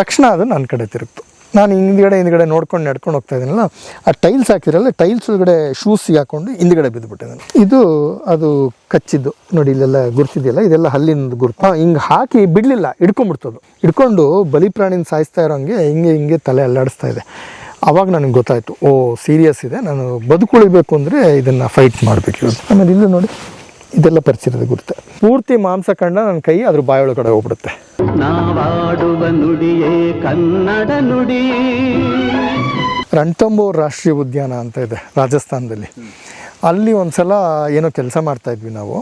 ತಕ್ಷಣ ಅದು ನನ್ನ ಕಡೆ ತಿರುಗ್ತು. ನಾನು ಹಿಂದ್ಗಡೆ ಹಿಂದ್ಗಡೆ ನೋಡ್ಕೊಂಡು ನಡ್ಕೊಂಡು ಹೋಗ್ತಾ ಇದ್ದೀನಲ್ಲ, ಆ ಟೈಲ್ಸ್ ಹಾಕಿರಲ್ಲ ಟೈಲ್ಸ್ ಒಳಗಡೆ ಶೂಸ್ ಹಾಕೊಂಡು ಹಿಂದ್ಗಡೆ ಬಿದ್ದುಬಿಟ್ಟೆ ನಾನು. ಇದು, ಅದು ಕಚ್ಚಿದ್ದು. ನೋಡಿ, ಇಲ್ಲೆಲ್ಲ ಗುರ್ತಿದೆಯಲ್ಲ, ಇದೆಲ್ಲ ಹಲ್ಲಿನ ಗುರುತು. ಹಿಂಗೆ ಹಾಕಿ ಬಿಡಲಿಲ್ಲ, ಹಿಡ್ಕೊಂಡ್ಬಿಡ್ತದು. ಹಿಡ್ಕೊಂಡು ಬಲಿ ಪ್ರಾಣಿನ ಸಾಯಿಸ್ತಾ ಇರೋಂಗೆ ಹಿಂಗೆ ಹಿಂಗೆ ತಲೆ ಅಲ್ಲಾಡಿಸ್ತಾ ಇದೆ. ಆವಾಗ ನನಗೆ ಗೊತ್ತಾಯಿತು, ಓ ಸೀರಿಯಸ್ ಇದೆ. ನಾನು ಬದುಕುಳಿಬೇಕು ಅಂದರೆ ಇದನ್ನು ಫೈಟ್ ಮಾಡಬೇಕು. ಆಮೇಲೆ ಇಲ್ಲೂ ನೋಡಿ. ಇದೆಲ್ಲ ಪರಿಚಿರದ ಗುರುತೆ. ಪೂರ್ತಿ ಮಾಂಸ ಕಂಡ ನನ್ನ ಕೈ ಅದ್ರ ಬಾಯೊಳಗಡೆ ಹೋಗ್ಬಿಡುತ್ತೆ. ನಾವಾಡುವ ನುಡಿಯೇ ಕನ್ನಡ ನುಡಿ. ರಣತಂಬೋರ್ ರಾಷ್ಟ್ರೀಯ ಉದ್ಯಾನ ಅಂತ ಇದೆ ರಾಜಸ್ಥಾನದಲ್ಲಿ. ಅಲ್ಲಿ ಒಂದು ಸಲ ಏನೋ ಕೆಲಸ ಮಾಡ್ತಾ ಇದ್ವಿ ನಾವು.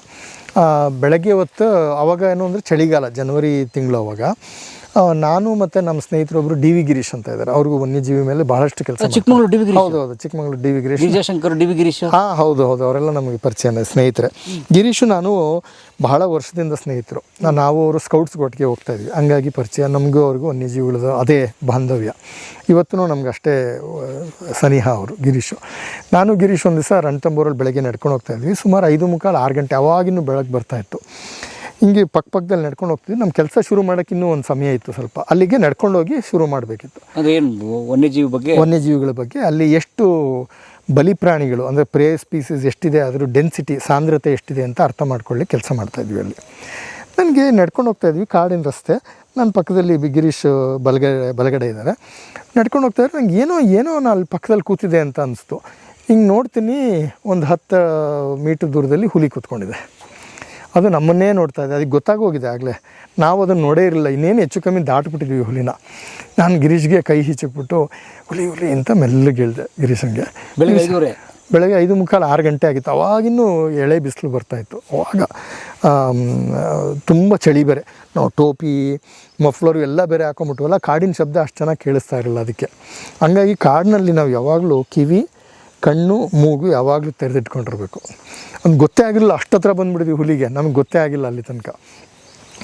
ಬೆಳಗ್ಗೆ ಹೊತ್ತು ಅವಾಗ ಏನು ಅಂದರೆ ಚಳಿಗಾಲ ಜನವರಿ ತಿಂಗಳು ಅವಾಗ. ನಾನು ಮತ್ತು ನಮ್ಮ ಸ್ನೇಹಿತರೊಬ್ಬರು ಡಿ ವಿ ಗಿರೀಶ್ ಅಂತ ಇದ್ದಾರೆ. ಅವ್ರಿಗೂ ವನ್ಯಜೀವಿ ಮೇಲೆ ಬಹಳಷ್ಟು ಕೆಲಸ ಚಿಕ್ಕಮಗಳೂರು ಡಿ ವಿ ಹೌದು ಹೌದು. Chikkamagaluru D V Girish. Vijayashankar D V Girish? ಹಾಂ ಹೌದು ಹೌದು. ಅವರೆಲ್ಲ ನಮಗೆ ಪರಿಚಯ ಸ್ನೇಹಿತರೆ. ಗಿರೀಶು ನಾನು ಬಹಳ ವರ್ಷದಿಂದ ಸ್ನೇಹಿತರು. ನಾವು ಅವರು ಸ್ಕೌಟ್ಸ್ ಒಟ್ಟಿಗೆ ಹೋಗ್ತಾ ಇದ್ವಿ. ಹಂಗಾಗಿ ಪರಿಚಯ ನಮಗೂ ಅವ್ರಿಗೂ ವನ್ಯಜೀವಿಗಳದ ಅದೇ ಬಾಂಧವ್ಯ. ಇವತ್ತು ನಮ್ಗೆ ಅಷ್ಟೇ ಸನಿಹ ಅವರು ಗಿರೀಶು. ನಾನು ಗಿರೀಶ್ ಒಂದು ದಿವಸ ರಣತಂಬೂರಲ್ಲಿ ಬೆಳಗ್ಗೆ ನಡ್ಕೊಂಡು ಹೋಗ್ತಾ ಇದ್ವಿ. ಸುಮಾರು ಐದು ಮುಕ್ಕಾಲು ಆರು ಗಂಟೆ ಅವಾಗಿನೂ ಬೆಳಗ್ಗೆ ಬರ್ತಾ ಇತ್ತು. ಹಿಂಗೆ ಪಕ್ಕ ಪಕ್ಕದಲ್ಲಿ ನಡ್ಕೊಂಡು ಹೋಗ್ತಿದ್ವಿ. ನಮ್ಮ ಕೆಲಸ ಶುರು ಮಾಡೋಕೆ ಇನ್ನೂ ಒಂದು ಸಮಯ ಇತ್ತು ಸ್ವಲ್ಪ. ಅಲ್ಲಿಗೆ ನಡ್ಕೊಂಡು ಹೋಗಿ ಶುರು ಮಾಡಬೇಕಿತ್ತು. ಅದೇನು ವನ್ಯಜೀವಿ ಬಗ್ಗೆ? ವನ್ಯಜೀವಿಗಳ ಬಗ್ಗೆ. ಅಲ್ಲಿ ಎಷ್ಟು ಬಲಿ ಪ್ರಾಣಿಗಳು ಅಂದರೆ ಪ್ರೇ ಸ್ಪೀಸೀಸ್ ಎಷ್ಟಿದೆ ಅದರ ಡೆನ್ಸಿಟಿ ಸಾಂದ್ರತೆ ಎಷ್ಟಿದೆ ಅಂತ ಅರ್ಥ ಮಾಡ್ಕೊಳ್ಳಿ ಕೆಲಸ ಮಾಡ್ತಾಯಿದ್ವಿ ಅಲ್ಲಿ. ನನಗೆ ನಡ್ಕೊಂಡು ಹೋಗ್ತಾ ಇದ್ವಿ ಕಾಡಿನ ರಸ್ತೆ. ನನ್ನ ಪಕ್ಕದಲ್ಲಿ ಬಿ- ಗಿರೀಶ್ ಬಲಗಡೆ ಬಲಗಡೆ ಇದ್ದಾರೆ ನಡ್ಕೊಂಡು ಹೋಗ್ತಾ ಇದ್ರೆ ನಂಗೆ ಏನೋ ಏನೋ ನಾನು ಅಲ್ಲಿ ಪಕ್ಕದಲ್ಲಿ ಕೂತಿದೆ ಅಂತ ಅನಿಸ್ತು. ಹಿಂಗೆ ನೋಡ್ತೀನಿ ಒಂದು ಹತ್ತು ಮೀಟ್ರ್ ದೂರದಲ್ಲಿ ಹುಲಿ ಕೂತ್ಕೊಂಡಿದೆ. ಅದು ನಮ್ಮನ್ನೇ ನೋಡ್ತಾ ಇದೆ. ಅದಕ್ಕೆ ಗೊತ್ತಾಗೋಗಿದೆ ಆಗಲೇ. ನಾವು ಅದನ್ನು ನೋಡೇ ಇರಲಿಲ್ಲ. ಇನ್ನೇನು ಹೆಚ್ಚು ಕಮ್ಮಿ ದಾಟ್ಬಿಟ್ಟಿದ್ವಿ ಹುಲಿನ. ನಾನು ಗಿರೀಶ್ಗೆ ಕೈ ಹಿಚ್ಚಿಬಿಟ್ಟು ಹುಲಿ ಹುಲಿ ಅಂತ ಮೆಲ್ಲಗೆ ಹೇಳಿದೆ ಗಿರೀಶಂಗೆ ಬೆಳಗ್ಗೆ ಬೆಳಗ್ಗೆ ಐದು ಮುಕ್ಕಾಲು ಆರು ಗಂಟೆ ಆಗಿತ್ತು. ಅವಾಗಿನ್ನೂ ಎಳೆ ಬಿಸಿಲು ಬರ್ತಾಯಿತ್ತು ಅವಾಗ ತುಂಬ ಚಳಿ ಬೇರೆ. ನಾವು ಟೋಪಿ ಮಫ್ಲರು ಎಲ್ಲ ಬೇರೆ ಹಾಕೊಂಬಿಟ್ಟವಲ್ಲ ಕಾಡಿನ ಶಬ್ದ ಅಷ್ಟು ಚೆನ್ನಾಗಿ ಕೇಳಿಸ್ತಾ ಇರಲಿಲ್ಲ ಅದಕ್ಕೆ. ಹಂಗಾಗಿ ಕಾಡಿನಲ್ಲಿ ನಾವು ಯಾವಾಗಲೂ ಕಿವಿ ಕಣ್ಣು ಮೂಗು ಯಾವಾಗಲೂ ತೆರೆದಿಟ್ಕೊಂಡಿರ್ಬೇಕು. ಅದು ಗೊತ್ತೇ ಆಗಿಲ್ಲ, ಅಷ್ಟತ್ರ ಬಂದ್ಬಿಡಿದ್ವಿ ಹುಲಿಗೆ. ನಮ್ಗೆ ಗೊತ್ತೇ ಆಗಿಲ್ಲ ಅಲ್ಲಿ ತನಕ.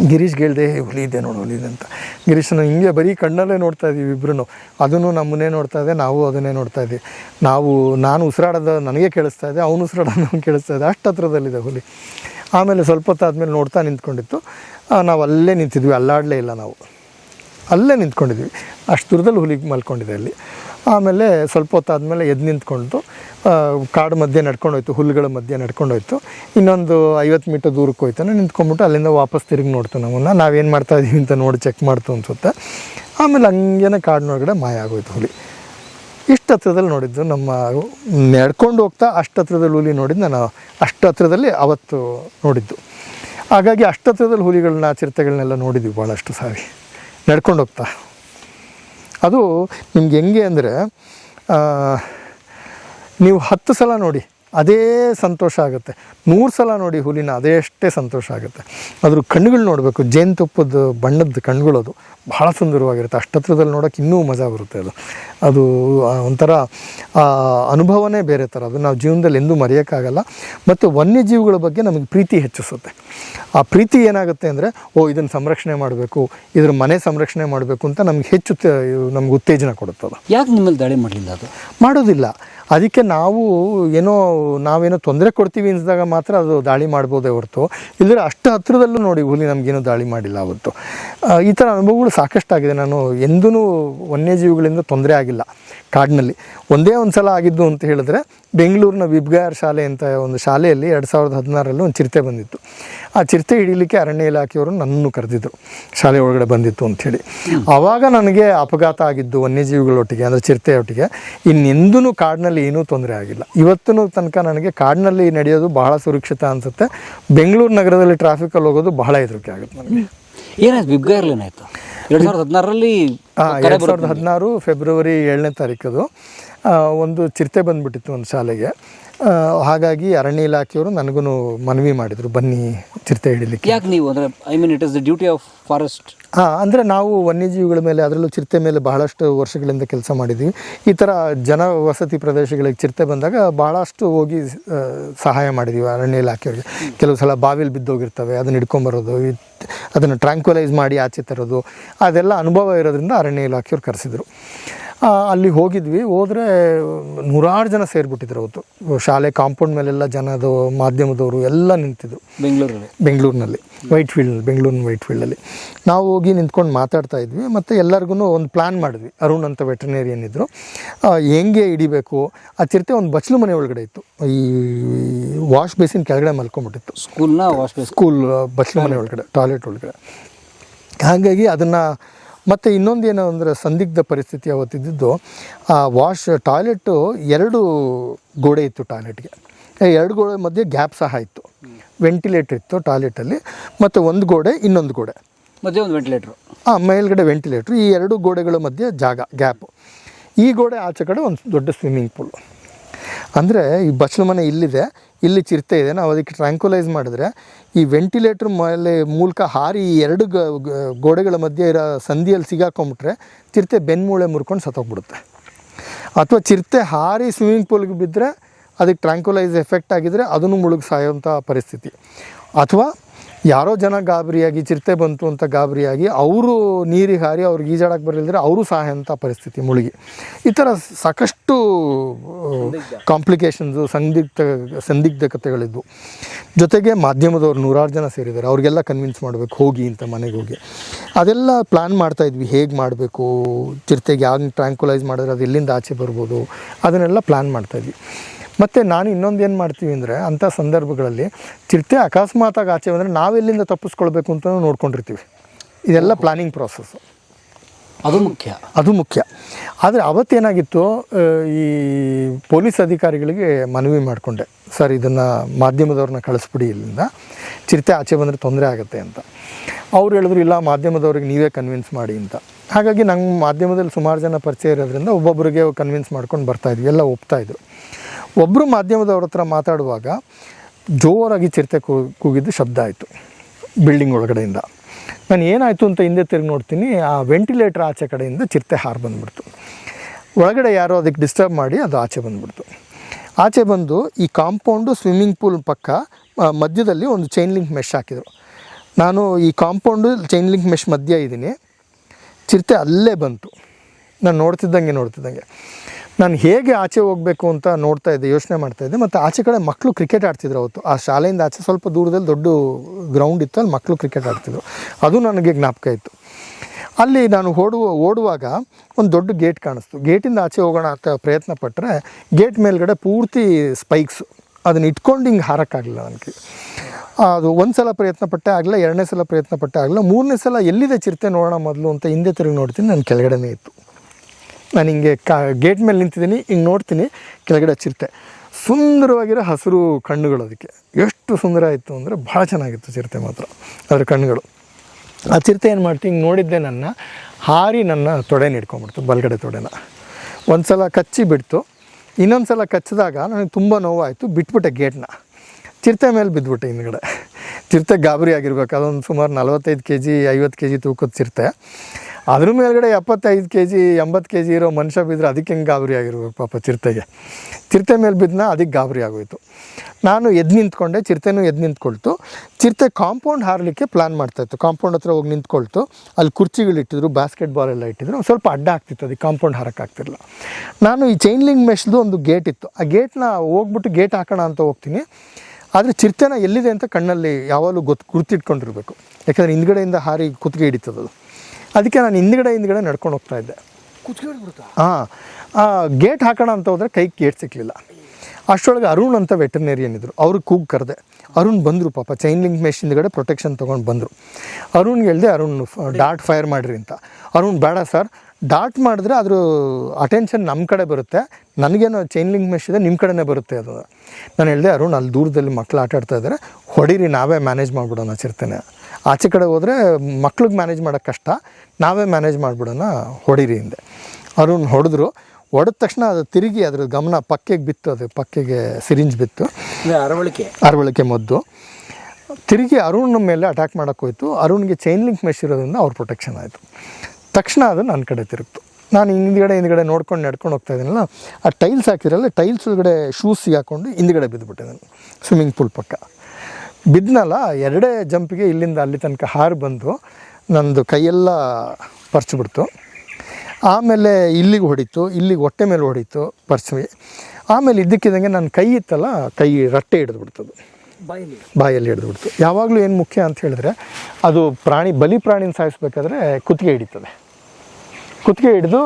ಗಿರೀಶ್ಗೆ ಹೇಳ್ದೆ ಹುಲಿ ಇದೆ ನೋಡು, ಹುಲಿ ಇದೆ ಅಂತ. ಗಿರೀಶನ ಹಿಂಗೆ ಬರೀ ಕಣ್ಣಲ್ಲೇ ನೋಡ್ತಾ ಇದ್ದೀವಿ ಇಬ್ಬರೂ ಅದನ್ನು ನಮ್ಮನ್ನೇ ನೋಡ್ತಾ ಇದೆ, ನಾವು ಅದನ್ನೇ ನೋಡ್ತಾ ಇದ್ವಿ. ನಾವು, ನಾನು ಉಸಿರಾಡೋದು ನನಗೆ ಕೇಳಿಸ್ತಾ ಇದೆ, ಅವನು ಉಸಿರಾಡೋದು ನಮ್ಗೆ ಕೇಳಿಸ್ತಾ ಇದೆ. ಅಷ್ಟು ಹತ್ರದಲ್ಲಿದೆ ಹುಲಿ. ಆಮೇಲೆ ಸ್ವಲ್ಪ ಹೊತ್ತಾದ್ಮೇಲೆ ನೋಡ್ತಾ ನಿಂತ್ಕೊಂಡಿತ್ತು. ನಾವು ಅಲ್ಲೇ ನಿಂತಿದ್ವಿ, ಅಲ್ಲಾಡಲೇ ಇಲ್ಲ ನಾವು. ಅಲ್ಲೇ ನಿಂತ್ಕೊಂಡಿದ್ವಿ. ಅಷ್ಟು ದೂರದಲ್ಲಿ ಹುಲಿ ಮಲ್ಕೊಂಡಿದೆ ಅಲ್ಲಿ. ಆಮೇಲೆ ಸ್ವಲ್ಪ ಹೊತ್ತಾದಮೇಲೆ ಎದ್ದು ನಿಂತ್ಕೊಂಡು ಕಾಡು ಮಧ್ಯೆ ನಡ್ಕೊಂಡು ಹೋಯ್ತು ಹುಲ್ಲುಗಳ ಮಧ್ಯೆ ನಡ್ಕೊಂಡು ಹೋಯ್ತು ಇನ್ನೊಂದು ಐವತ್ತು ಮೀಟರ್ ದೂರಕ್ಕೆ ಹೋಯ್ತಾನೆ, ನಿಂತ್ಕೊಂಡ್ಬಿಟ್ಟು ಅಲ್ಲಿಂದ ವಾಪಸ್ ತಿರುಗಿ ನೋಡ್ತು ನಮ್ಮನ್ನು. ನಾವೇನು ಮಾಡ್ತಾ ಇದ್ದೀವಿ ಅಂತ ನೋಡಿ ಚೆಕ್ ಮಾಡ್ತು ಅನ್ಸುತ್ತೆ. ಆಮೇಲೆ ಹಂಗೇನೆ ಕಾಡಿನೊಳಗಡೆ ಮಾಯ ಆಗೋಯ್ತು ಹುಲಿ. ಇಷ್ಟು ಹತ್ರದಲ್ಲಿ ನೋಡಿದ್ದು ನಮ್ಮ ನಡ್ಕೊಂಡು ಹೋಗ್ತಾ ಅಷ್ಟು ಹತ್ರದಲ್ಲಿ ಹುಲಿ ನೋಡಿದ್ದು ನಾನು. ಅಷ್ಟು ಹತ್ರದಲ್ಲಿ ಅವತ್ತು ನೋಡಿದ್ದು. ಹಾಗಾಗಿ ಅಷ್ಟು ಹತ್ರದಲ್ಲಿ ಹುಲಿಗಳನ್ನ, ಚಿರತೆಗಳನ್ನೆಲ್ಲ ನೋಡಿದ್ವಿ ಭಾಳಷ್ಟು ಸಾರಿ. ನಡ್ಕೊಂಡು ಹೋಗ್ತಾ. ಅದು ನಿಮ್ಗೆ ಹೆಂಗೆ ಅಂದರೆ ನೀವು ಹತ್ತು ಸಲ ನೋಡಿ. ಅದೇ ಸಂತೋಷ ಆಗುತ್ತೆ. ನೂರು ಸಲ ನೋಡಿ ಹುಲಿನ ಅದೇ ಅಷ್ಟೇ ಸಂತೋಷ ಆಗುತ್ತೆ. ಅದ್ರ ಕಣ್ಣುಗಳು ನೋಡಬೇಕು. ಜೇನುತುಪ್ಪದ ಬಣ್ಣದ ಕಣ್ಣುಗಳು ಅದು ಭಾಳ ಸುಂದರವಾಗಿರುತ್ತೆ. ಅಷ್ಟತ್ರದಲ್ಲಿ ನೋಡೋಕೆ ಇನ್ನೂ ಮಜಾ ಬರುತ್ತೆ ಅದು. ಅದು ಒಂಥರ ಅನುಭವನೇ ಬೇರೆ ಥರ. ಅದು ನಾವು ಜೀವನದಲ್ಲಿ ಎಂದೂ ಮರೆಯೋಕ್ಕಾಗಲ್ಲ. ಮತ್ತು ವನ್ಯಜೀವಿಗಳ ಬಗ್ಗೆ ನಮಗೆ ಪ್ರೀತಿ ಹೆಚ್ಚಿಸುತ್ತೆ. ಆ ಪ್ರೀತಿ ಏನಾಗುತ್ತೆ ಅಂದರೆ ಓ ಇದನ್ನು ಸಂರಕ್ಷಣೆ ಮಾಡಬೇಕು ಇದ್ರ ಮನೆ ಸಂರಕ್ಷಣೆ ಮಾಡಬೇಕು ಅಂತ ನಮ್ಗೆ ಹೆಚ್ಚು ನಮ್ಗೆ ಉತ್ತೇಜನ ಕೊಡುತ್ತದೆ. ಯಾಕೆ ನಿಮ್ಮಲ್ಲಿ ದಾಳಿ ಮಾಡಲಿಲ್ಲ ಅದು? ಮಾಡೋದಿಲ್ಲ. ಅದಕ್ಕೆ ನಾವು ಏನೋ, ನಾವೇನೋ ತೊಂದರೆ ಕೊಡ್ತೀವಿ ಅನ್ಸಿದಾಗ ಮಾತ್ರ ಅದು ದಾಳಿ ಮಾಡ್ಬೋದೇ ಹೊರತು. ಇಲ್ಲದ್ರೆ ಅಷ್ಟು ಹತ್ರದಲ್ಲೂ ನೋಡಿ ಹುಲಿ ನಮಗೇನು ದಾಳಿ ಮಾಡಿಲ್ಲ ಅವತ್ತು. ಈ ಥರ ಅನುಭವಗಳು ಸಾಕಷ್ಟಾಗಿದೆ. ನಾನು ಎಂದೂ ವನ್ಯಜೀವಿಗಳಿಂದ ತೊಂದರೆ ಆಗಿಲ್ಲ. ಕಾಡಿನಲ್ಲಿ. ಒಂದೇ ಒಂದು ಸಲ ಆಗಿದ್ದು ಅಂತ ಹೇಳಿದ್ರೆ ಬೆಂಗಳೂರಿನ ವಿಬ್ಗಾರ್ ಶಾಲೆ ಅಂತ ಒಂದು ಶಾಲೆಯಲ್ಲಿ ಎರಡು ಸಾವಿರದ ಹದಿನಾರರಲ್ಲಿ ಒಂದು ಚಿರತೆ ಬಂದಿತ್ತು. ಆ ಚಿರತೆ ಹಿಡೀಲಿಕ್ಕೆ ಅರಣ್ಯ ಇಲಾಖೆಯವರು ನನ್ನನ್ನು ಕರೆದಿದ್ದರು ಶಾಲೆ ಒಳಗಡೆ ಬಂದಿತ್ತು ಅಂಥೇಳಿ ಆವಾಗ ನನಗೆ ಅಪಘಾತ ಆಗಿದ್ದು ವನ್ಯಜೀವಿಗಳೊಟ್ಟಿಗೆ, ಅಂದರೆ ಚಿರತೆಯೊಟ್ಟಿಗೆ. ಇನ್ನೆಂದೂ ಕಾಡಿನಲ್ಲಿ ಏನೂ ತೊಂದರೆ ಆಗಿಲ್ಲ. ಇವತ್ತಿನ ತನಕ ನನಗೆ ಕಾಡಿನಲ್ಲಿ ನಡೆಯೋದು ಬಹಳ ಸುರಕ್ಷಿತ ಅನಿಸುತ್ತೆ. ಬೆಂಗಳೂರು ನಗರದಲ್ಲಿ ಟ್ರಾಫಿಕಲ್ಲಿ ಹೋಗೋದು ಬಹಳ ಹೆದರಿಕೆ ಆಗುತ್ತೆ ನನಗೆ. ಏನಾಯ್ತು? ಬಿಬ್ಗಾರ್ಲ್ ಏನಾಯ್ತು? ಎರಡು ಸಾವಿರದ ಹದಿನಾರರಲ್ಲಿ ಎರಡು ಸಾವಿರದ ಹದಿನಾರು ಫೆಬ್ರವರಿ ಏಳನೇ ತಾರೀಕದು. ಒಂದು ಚಿರತೆ ಬಂದ್ಬಿಟ್ಟಿತ್ತು ಒಂದು ಶಾಲೆಗೆ. ಹಾಗಾಗಿ ಅರಣ್ಯ ಇಲಾಖೆಯವರು ನನಗೂ ಮನವಿ ಮಾಡಿದರು ಬನ್ನಿ ಚಿರತೆ ಹಿಡಿಲಿಕ್ಕೆ. ಯಾಕೆ ನೀವು ಅಂದ್ರೆ I mean it is the duty of forest ಹಾಂ ಅಂದರೆ ನಾವು ವನ್ಯಜೀವಿಗಳ ಮೇಲೆ ಅದರಲ್ಲೂ ಚಿರತೆ ಮೇಲೆ ಬಹಳಷ್ಟು ವರ್ಷಗಳಿಂದ ಕೆಲಸ ಮಾಡಿದ್ವಿ. ಈ ಥರ ಜನ ವಸತಿ ಪ್ರದೇಶಗಳಿಗೆ ಚಿರತೆ ಬಂದಾಗ ಭಾಳಷ್ಟು ಹೋಗಿ ಸಹಾಯ ಮಾಡಿದ್ವಿ ಅರಣ್ಯ ಇಲಾಖೆಯವರಿಗೆ. ಕೆಲವು ಸಲ ಬಾವಿಲಿ ಬಿದ್ದೋಗಿರ್ತವೆ ಅದನ್ನ ಹಿಡ್ಕೊಂಬರೋದು ಅದನ್ನು ಟ್ರ್ಯಾಂಕ್ವಲೈಸ್ ಮಾಡಿ ಆಚೆ ತರೋದು ಅದೆಲ್ಲ ಅನುಭವ ಇರೋದ್ರಿಂದ ಅರಣ್ಯ ಇಲಾಖೆಯವ್ರು ಕರೆಸಿದರು. ಅಲ್ಲಿ ಹೋಗಿದ್ವಿ. ಹೋದರೆ ನೂರಾರು ಜನ ಸೇರಿಬಿಟ್ಟಿದ್ರು ಅವತ್ತು. ಶಾಲೆ ಕಾಂಪೌಂಡ್ ಮೇಲೆಲ್ಲ ಜನದು ಮಾಧ್ಯಮದವರು ಎಲ್ಲ ನಿಂತಿದ್ರು. ಬೆಂಗಳೂರಲ್ಲಿ. ಬೆಂಗಳೂರಿನಲ್ಲಿ. ವೈಟ್ ಫೀಲ್ಡ್ ಬೆಂಗಳೂರಿನ ವೈಟ್ ಫೀಲ್ಡಲ್ಲಿ ನಾವು ಹೋಗಿ ನಿಂತ್ಕೊಂಡು ಮಾತಾಡ್ತಾ ಇದ್ವಿ. ಮತ್ತು ಎಲ್ಲರಿಗೂ ಒಂದು ಪ್ಲ್ಯಾನ್ ಮಾಡಿದ್ವಿ. ಅರುಣ್ ಅಂತ ವೆಟರ್ನೇರಿಯನ್ ಇದ್ದರು ಹೆಂಗೆ ಹಿಡಿಬೇಕು? ಆ ಚಿರತೆ ಒಂದು ಬಚ್ಚಲು ಮನೆ ಒಳಗಡೆ ಇತ್ತು. ಈ ವಾಶ್ ಬೇಸಿನ್ ಕೆಳಗಡೆ ಮಲ್ಕೊಂಡ್ಬಿಟ್ಟಿತ್ತು ಸ್ಕೂಲ್ನ ವಾಶ್ ಬೇಸ್ ಸ್ಕೂಲ್ ಬಚ್ಚಲು ಮನೆ ಒಳಗಡೆ ಟಾಯ್ಲೆಟ್ ಒಳಗಡೆ. ಹಾಗಾಗಿ ಅದನ್ನು ಮತ್ತು ಇನ್ನೊಂದು ಏನು ಅಂದರೆ ಸಂದಿಗ್ಧ ಪರಿಸ್ಥಿತಿ ಅವತ್ತಿದ್ದು ಆ ವಾಶ್ ಟಾಯ್ಲೆಟು ಎರಡು ಗೋಡೆ ಇತ್ತು ಟಾಯ್ಲೆಟ್ಗೆ. ಎರಡು ಗೋಡೆ ಮಧ್ಯೆ ಗ್ಯಾಪ್ ಸಹ ಇತ್ತು. ವೆಂಟಿಲೇಟರ್ ಇತ್ತು ಟಾಯ್ಲೆಟಲ್ಲಿ ಮತ್ತು ಒಂದು ಗೋಡೆ ಇನ್ನೊಂದು ಗೋಡೆ. ಮಧ್ಯೆ ಒಂದು ವೆಂಟಿಲೇಟ್ರು. ಆ ಮೇಲ್ಗಡೆ ವೆಂಟಿಲೇಟ್ರು. ಈ ಎರಡು ಗೋಡೆಗಳ ಮಧ್ಯೆ ಜಾಗ ಗ್ಯಾಪು. ಈ ಗೋಡೆ ಆಚೆ ಕಡೆ ಒಂದು ದೊಡ್ಡ ಸ್ವಿಮ್ಮಿಂಗ್ ಪೂಲ್. ಅಂದರೆ ಈ ಬಚ್ಚಲು ಮನೆ ಇಲ್ಲಿದೆ, ಇಲ್ಲಿ ಚಿರತೆ ಇದೆ. ನಾವು ಅದಕ್ಕೆ ಟ್ರ್ಯಾಂಕ್ಯುಲೈಸ್ ಮಾಡಿದ್ರೆ ಈ ವೆಂಟಿಲೇಟ್ರ್ ಮೇಲೆ ಮೂಲಕ ಹಾರಿ ಎರಡು ಗೋಡೆಗಳ ಮಧ್ಯೆ ಇರೋ ಸಂಧಿಯಲ್ಲಿ ಸಿಗಾಕೊಂಬಿಟ್ರೆ ಚಿರತೆ ಬೆನ್ಮೂಳೆ ಮುರ್ಕೊಂಡು ಸತ್ತೋಗ್ಬಿಡುತ್ತೆ. ಅಥವಾ ಚಿರತೆ ಹಾರಿ ಸ್ವಿಮ್ಮಿಂಗ್ ಪೂಲ್ಗೆ ಬಿದ್ದರೆ ಅದಕ್ಕೆ ಟ್ರ್ಯಾಂಕ್ಯುಲೈಸ್ ಎಫೆಕ್ಟ್ ಆಗಿದ್ರೆ ಅದನ್ನು ಮುಳುಗಿ ಸಾಯೋಂಥ ಪರಿಸ್ಥಿತಿ. ಅಥವಾ ಯಾರೋ ಜನ ಗಾಬರಿಯಾಗಿ, ಚಿರತೆ ಬಂತು ಅಂತ ಗಾಬರಿಯಾಗಿ ಅವರು ನೀರಿಗೆ ಹಾರಿ ಅವ್ರಿಗೆ ಈಜಾಡಕ್ಕೆ ಬರಲಿದ್ರೆ ಅವರು ಅಂತ ಪರಿಸ್ಥಿತಿ ಮುಳುಗಿ. ಈ ಥರ ಸಾಕಷ್ಟು ಕಾಂಪ್ಲಿಕೇಶನ್ಸು ಸಂದಿಗ್ಧ, ಸಂದಿಗ್ಧಕತೆಗಳಿದ್ವು. ಜೊತೆಗೆ ಮಾಧ್ಯಮದವ್ರು ನೂರಾರು ಜನ ಸೇರಿದ್ದಾರೆ. ಅವ್ರಿಗೆಲ್ಲ ಕನ್ವಿನ್ಸ್ ಮಾಡಬೇಕು, ಹೋಗಿ ಅಂತ ಮನೆಗೆ ಹೋಗಿ. ಅದೆಲ್ಲ ಪ್ಲ್ಯಾನ್ ಮಾಡ್ತಾಯಿದ್ವಿ ಹೇಗೆ ಮಾಡಬೇಕು? ಚಿರತೆಗೆ ಯಾವ ಟ್ರ್ಯಾಂಕ್ಯುಲೈಸ್ ಮಾಡಿದ್ರೆ ಅದು ಎಲ್ಲಿಂದ ಆಚೆ ಬರ್ಬೋದು? ಅದನ್ನೆಲ್ಲ ಪ್ಲ್ಯಾನ್ ಮಾಡ್ತಾಯಿದ್ವಿ ಮತ್ತು ನಾನು ಇನ್ನೊಂದು ಏನು ಮಾಡ್ತೀವಿ ಅಂದರೆ ಅಂಥ ಸಂದರ್ಭಗಳಲ್ಲಿ ಚಿರತೆ ಅಕಸ್ಮಾತಾಗಿ ಆಚೆ ಬಂದರೆ ನಾವೆಲ್ಲಿಂದ ತಪ್ಪಿಸ್ಕೊಳ್ಬೇಕು ಅಂತ ನೋಡ್ಕೊಂಡಿರ್ತೀವಿ. ಇದೆಲ್ಲ ಪ್ಲಾನಿಂಗ್ ಪ್ರಾಸೆಸ್ಸು ಅದು ಮುಖ್ಯ. ಅದು ಮುಖ್ಯ. ಆದರೆ ಅವತ್ತೇನಾಗಿತ್ತು ಈ ಪೊಲೀಸ್ ಅಧಿಕಾರಿಗಳಿಗೆ ಮನವಿ ಮಾಡಿಕೊಂಡೆ. ಸರ್ ಇದನ್ನು ಮಾಧ್ಯಮದವ್ರನ್ನ ಕಳಿಸ್ಬಿಡಿ ಇಲ್ಲಿಂದ. ಚಿರತೆ ಆಚೆ ಬಂದರೆ ತೊಂದರೆ ಆಗುತ್ತೆ ಅಂತ. ಅವ್ರು ಹೇಳಿದ್ರು ಇಲ್ಲ ಮಾಧ್ಯಮದವ್ರಿಗೆ ನೀವೇ ಕನ್ವಿನ್ಸ್ ಮಾಡಿ ಅಂತ. ಹಾಗಾಗಿ ನಂಗೆ ಮಾಧ್ಯಮದಲ್ಲಿ ಸುಮಾರು ಜನ ಪರಿಚಯ ಇರೋದ್ರಿಂದ ಒಬ್ಬೊಬ್ಬರಿಗೆ ಕನ್ವಿನ್ಸ್ ಮಾಡ್ಕೊಂಡು ಬರ್ತಾಯಿದ್ವಿ ಎಲ್ಲ ಒಪ್ತಾಯಿದ್ರು ಒಬ್ಬರು ಮಾಧ್ಯಮದವ್ರ ಹತ್ರ ಮಾತಾಡುವಾಗ ಜೋರಾಗಿ ಚಿರತೆ ಕೂಗಿದ್ದು ಶಬ್ದ ಆಯಿತು ಬಿಲ್ಡಿಂಗ್ ಒಳಗಡೆಯಿಂದ. ನಾನು ಏನಾಯಿತು ಅಂತ ಹಿಂದೆ ತಿರುಗಿ ನೋಡ್ತೀನಿ, ಆ ವೆಂಟಿಲೇಟರ್ ಆಚೆ ಕಡೆಯಿಂದ ಚಿರತೆ ಹಾರು ಬಂದ್ಬಿಡ್ತು. ಒಳಗಡೆ ಯಾರೋ ಅದಕ್ಕೆ ಡಿಸ್ಟರ್ಬ್ ಮಾಡಿ ಅದು ಆಚೆ ಬಂದ್ಬಿಡ್ತು. ಆಚೆ ಬಂದು ಈ ಕಾಂಪೌಂಡು ಸ್ವಿಮ್ಮಿಂಗ್ ಪೂಲ್ ಪಕ್ಕ ಮಧ್ಯದಲ್ಲಿ ಒಂದು ಚೈನ್ ಲಿಂಕ್ ಮೆಶ್ ಹಾಕಿದರು. ನಾನು ಈ ಕಾಂಪೌಂಡು ಚೈನ್ ಲಿಂಕ್ ಮೆಶ್ ಮಧ್ಯ ಇದ್ದೀನಿ, ಚಿರತೆ ಅಲ್ಲೇ ಬಂತು. ನಾನು ನೋಡ್ತಿದ್ದಂಗೆ ನೋಡ್ತಿದ್ದಂಗೆ. ನಾನು ಹೇಗೆ ಆಚೆ ಹೋಗಬೇಕು ಅಂತ ನೋಡ್ತಾ ಇದ್ದೆ, ಯೋಚನೆ ಮಾಡ್ತಾ ಇದ್ದೆ. ಮತ್ತು ಆಚೆ ಕಡೆ ಮಕ್ಕಳು ಕ್ರಿಕೆಟ್ ಆಡ್ತಿದ್ರು ಅವತ್ತು. ಆ ಶಾಲೆಯಿಂದ ಆಚೆ ಸ್ವಲ್ಪ ದೂರದಲ್ಲಿ ದೊಡ್ಡ ಗ್ರೌಂಡ್ ಇತ್ತು, ಅಲ್ಲಿ ಮಕ್ಕಳು ಕ್ರಿಕೆಟ್ ಆಡ್ತಿದ್ರು. ಅದು ನನಗೆ ಜ್ಞಾಪಕ ಇತ್ತು. ಅಲ್ಲಿ ನಾನು ಓಡುವ, ಓಡುವಾಗ ಒಂದು ದೊಡ್ಡ ಗೇಟ್ ಕಾಣಿಸ್ತು. ಗೇಟಿಂದ ಆಚೆ ಹೋಗೋಣ ಅಂತ ಪ್ರಯತ್ನ ಪಟ್ಟರೆ ಗೇಟ್ ಮೇಲ್ಗಡೆ ಪೂರ್ತಿ ಸ್ಪೈಕ್ಸು ಅದನ್ನ ಇಟ್ಕೊಂಡು ಹಿಂಗೆ ಹಾರಕ್ಕಾಗಲಿಲ್ಲ ನನಗೆ. ಅದು ಒಂದು ಸಲ ಪ್ರಯತ್ನ ಪಟ್ಟೆ ಆಗಲ್ಲ ಎರಡನೇ ಸಲ ಪ್ರಯತ್ನ ಪಟ್ಟೆ ಆಗಲ್ಲ ಮೂರನೇ ಸಲ ಎಲ್ಲಿದೆ ಚಿರತೆ ನೋಡೋಣ ಮೊದಲು ಅಂತ ಹಿಂದೆ ತಿರುಗಿ ನೋಡ್ತೀನಿ, ನಾನು ಕೆಳಗಡೆನೇ ಇತ್ತು. ನಾನು ಹಿಂಗೆ ಕಾ ಗೇಟ್ ಮೇಲೆ ನಿಂತಿದ್ದೀನಿ, ಹಿಂಗೆ ನೋಡ್ತೀನಿ, ಕೆಳಗಡೆ ಚಿರತೆ ಸುಂದರವಾಗಿರೋ ಹಸಿರು ಕಣ್ಣುಗಳು ಅದಕ್ಕೆ. ಎಷ್ಟು ಸುಂದರ ಆಯಿತು ಅಂದರೆ ಭಾಳ ಚೆನ್ನಾಗಿತ್ತು ಚಿರತೆ ಮಾತ್ರ, ಅದರ ಕಣ್ಣುಗಳು. ಆ ಚಿರತೆ ಏನು ಮಾಡ್ತೀನಿ ಹಿಂಗೆ ನೋಡಿದ್ದೆ ನನ್ನ, ಹಾರಿ ನನ್ನ ತೊಡೆನ ಹಿಡ್ಕೊಂಬಿಡ್ತು ಬಲಗಡೆ ತೊಡೆನ. ಒಂದು ಸಲ ಕಚ್ಚಿ ಬಿಡ್ತು. ಇನ್ನೊಂದು ಸಲ ಕಚ್ಚಿದಾಗ ನನಗೆ ತುಂಬ ನೋವಾಯಿತು, ಬಿಟ್ಬಿಟ್ಟೆ ಗೇಟ್ನ. ಚಿರತೆ ಮೇಲೆ ಬಿದ್ದುಬಿಟ್ಟೆ ಹಿಂದ್ಗಡೆ. ಚಿರತೆ ಗಾಬರಿ ಆಗಿರ್ಬೇಕು, ಅದೊಂದು ಸುಮಾರು ನಲವತ್ತೈದು ಕೆ ಜಿ ಐವತ್ತು ಕೆ ಜಿ ತೂಕದ ಚಿರತೆ. ಅದ್ರ ಮೇಲ್ಗಡೆ ಎಪ್ಪತ್ತೈದು ಕೆ ಜಿ ಎಂಬತ್ತು ಕೆ ಜಿ ಇರೋ ಮನುಷ್ಯ ಬಿದ್ದರೆ ಅದಕ್ಕೆ ಹೆಂಗೆ ಗಾಬರಿ ಆಗಿರ್ಬೇಕು ಪಾಪ ಚಿರತೆಗೆ? ಚಿರತೆ ಮೇಲೆ ಬಿದ್ದನ ಅದಕ್ಕೆ ಗಾಬರಿ ಆಗೋಯ್ತು. ನಾನು ಎದ್ದು ನಿಂತ್ಕೊಂಡೆ, ಚಿರತೆನೂ ಎದ್ದು ನಿಂತ್ಕೊಳ್ತು. ಚಿರತೆ ಕಾಂಪೌಂಡ್ ಹಾರಲಿಕ್ಕೆ ಪ್ಲ್ಯಾನ್ ಮಾಡ್ತಾಯಿತ್ತು ಕಾಂಪೌಂಡ್ ಹತ್ರ ಹೋಗಿ ನಿಂತ್ಕೊಳ್ತು. ಅಲ್ಲಿ ಕುರ್ಚಿಗಳು ಇಟ್ಟಿದ್ರು ಬಾಸ್ಕೆಟ್ ಬಾಲ್ ಎಲ್ಲ ಇಟ್ಟಿದ್ರು. ಸ್ವಲ್ಪ ಅಡ್ಡ ಆಗ್ತಿತ್ತು, ಅದಕ್ಕೆ ಕಾಂಪೌಂಡ್ ಹಾರಕ್ಕಾಗ್ತಿರಲಿಲ್ಲ ನಾನು ಈ ಚೈನ್ ಮೆಷ್ದು ಒಂದು ಗೇಟ್ ಇತ್ತು. ಆ ಗೇಟ್ನ ಹೋಗ್ಬಿಟ್ಟು ಗೇಟ್ ಹಾಕೋಣ ಅಂತ ಹೋಗ್ತೀನಿ. ಆದರೆ ಚಿರತೆನ ಎಲ್ಲಿದೆ ಅಂತ ಕಣ್ಣಲ್ಲಿ ಯಾವಾಗಲೂ ಗೊತ್ತು ಗುರ್ತಿಟ್ಕೊಂಡಿರ್ಬೇಕು. ಯಾಕಂದರೆ ಹಿಂದ್ಗಡೆಯಿಂದ ಹಾರಿ ಕುತ್ತಿಗೆ ಹಿಡಿತದದು. ಅದಕ್ಕೆ ನಾನು ಹಿಂದ್ಗಡೆ ಹಿಂದ್ಗಡೆ ನಡ್ಕೊಂಡು ಹೋಗ್ತಾ ಇದ್ದೆ. ಹಾಂ ಗೇಟ್ ಹಾಕೋಣ ಅಂತ ಹೋದರೆ ಕೈಗೆ ಗೇಟ್ ಸಿಕ್ಕಲಿಲ್ಲ ಅಷ್ಟರೊಳಗೆ ಅರುಣ್ ಅಂತ ವೆಟರ್ನೇರಿಯನ್ ಇದ್ದರು ಅವ್ರು ಕೂಗ್ ಕರೆದೆ. ಅರುಣ್ ಬಂದರು ಪಾಪ ಚೈನ್ ಲಿಂಕ್ ಮೆಷಿನ್ ಹಿಂದ್ಗಡೆ ಪ್ರೊಟೆಕ್ಷನ್ ತೊಗೊಂಡು ಬಂದರು. ಅರುಣ್ಗೆ ಹೇಳ್ದೆ ಅರುಣ್ ಡಾಟ್ ಫೈರ್ ಮಾಡಿರಿ ಅಂತ. ಅರುಣ್ ಬೇಡ ಸರ್ ಡಾಟ್ ಮಾಡಿದ್ರೆ ಅದ್ರ ಅಟೆನ್ಷನ್ ನಮ್ಮ ಕಡೆ ಬರುತ್ತೆ. ನನಗೇನು ಚೈನ್ ಲಿಂಕ್ ಮೆಷ್ ಇದೆ ನಿಮ್ಮ ಕಡೆನೇ ಬರುತ್ತೆ ಅದು. ನಾನು ಹೇಳಿದೆ ಅರುಣ್ ಅಲ್ಲಿ ದೂರದಲ್ಲಿ ಮಕ್ಕಳು ಆಟ ಆಡ್ತಾ ಇದ್ದಾರೆ ಹೊಡೀರಿ ನಾವೇ ಮ್ಯಾನೇಜ್ ಮಾಡಿಬಿಡೋಣ ಚಿರತೆನೆ ಆಚೆ ಕಡೆ ಹೋದರೆ ಮಕ್ಳಿಗೆ ಮ್ಯಾನೇಜ್ ಮಾಡೋಕ್ಕೆ ಕಷ್ಟ. ನಾವೇ ಮ್ಯಾನೇಜ್ ಮಾಡಿಬಿಡೋಣ ಹೊಡೀರಿ ಹಿಂದೆ. ಅರುಣ್ ಹೊಡೆದ್ರು. ಹೊಡೆದ ತಕ್ಷಣ ಅದು ತಿರುಗಿ ಅದ್ರ ಗಮನ ಪಕ್ಕೆಗೆ ಬಿತ್ತು ಅದು ಪಕ್ಕೆಗೆ ಸಿರಿಂಜ್ ಬಿತ್ತು. ಅರವಳಿಕೆ. ಅರವಳಿಕೆ ಮದ್ದು. ತಿರುಗಿ ಅರುಣ್ ಮೇಲೆ ಅಟ್ಯಾಕ್ ಮಾಡೋಕ್ಕೆ ಹೋಯ್ತು. ಅರುಣ್ಗೆ ಚೈನ್ ಲಿಂಕ್ ಮೆಶ್ ಇರೋದ್ರಿಂದ ಅವ್ರ ಪ್ರೊಟೆಕ್ಷನ್ ಆಯಿತು. ತಕ್ಷಣ ಅದು ನನ್ನ ಕಡೆ ತಿರುಗ್ತು. ನಾನು ಹಿಂದ್ಗಡೆ ಹಿಂದ್ಗಡೆ ನೋಡ್ಕೊಂಡು ನಡ್ಕೊಂಡು ಹೋಗ್ತಾ ಇದ್ದೀನಲ್ಲ ಆ ಟೈಲ್ಸ್ ಹಾಕಿರಲ್ಲ ಟೈಲ್ಸ್ ಒಳಗಡೆ ಶೂಸ್ ಸಿಗಾಕೊಂಡು ಹಿಂದ್ಗಡೆ ಬಿದ್ದುಬಿಟ್ಟೆ ನಾನು ಸ್ವಿಮ್ಮಿಂಗ್ ಪೂಲ್ ಪಕ್ಕ. ಬಿದ್ನಲ್ಲ ಎರಡೇ ಜಂಪಿಗೆ ಇಲ್ಲಿಂದ ಅಲ್ಲಿ ತನಕ ಹಾರು ಬಂದು ನಂದು ಕೈಯೆಲ್ಲ ಪರ್ಚ್ಬಿಡ್ತು. ಆಮೇಲೆ ಇಲ್ಲಿಗೆ ಹೊಡಿತು ಇಲ್ಲಿಗೆ ಹೊಟ್ಟೆ ಮೇಲೆ ಹೊಡಿತು ಪರ್ಚವಿ. ಆಮೇಲೆ ಇದ್ದಕ್ಕಿದ್ದಂಗೆ ನನ್ನ ಕೈ ಇತ್ತಲ್ಲ ಕೈ ರಟ್ಟೆ ಹಿಡಿದು ಬಿಡ್ತದು ಬಾಯಲ್ಲಿ? ಬಾಯಲ್ಲಿ ಹಿಡಿದು ಬಿಡ್ತು ಯಾವಾಗಲೂ ಏನು ಮುಖ್ಯ ಅಂತ ಹೇಳಿದ್ರೆ ಅದು ಪ್ರಾಣಿ ಬಲಿ ಪ್ರಾಣಿನ ಸಾಯಿಸ್ಬೇಕಾದ್ರೆ ಕುತ್ತಿಗೆ ಹಿಡಿತದೆ. ಕುತ್ತಿಗೆ ಹಿಡಿದು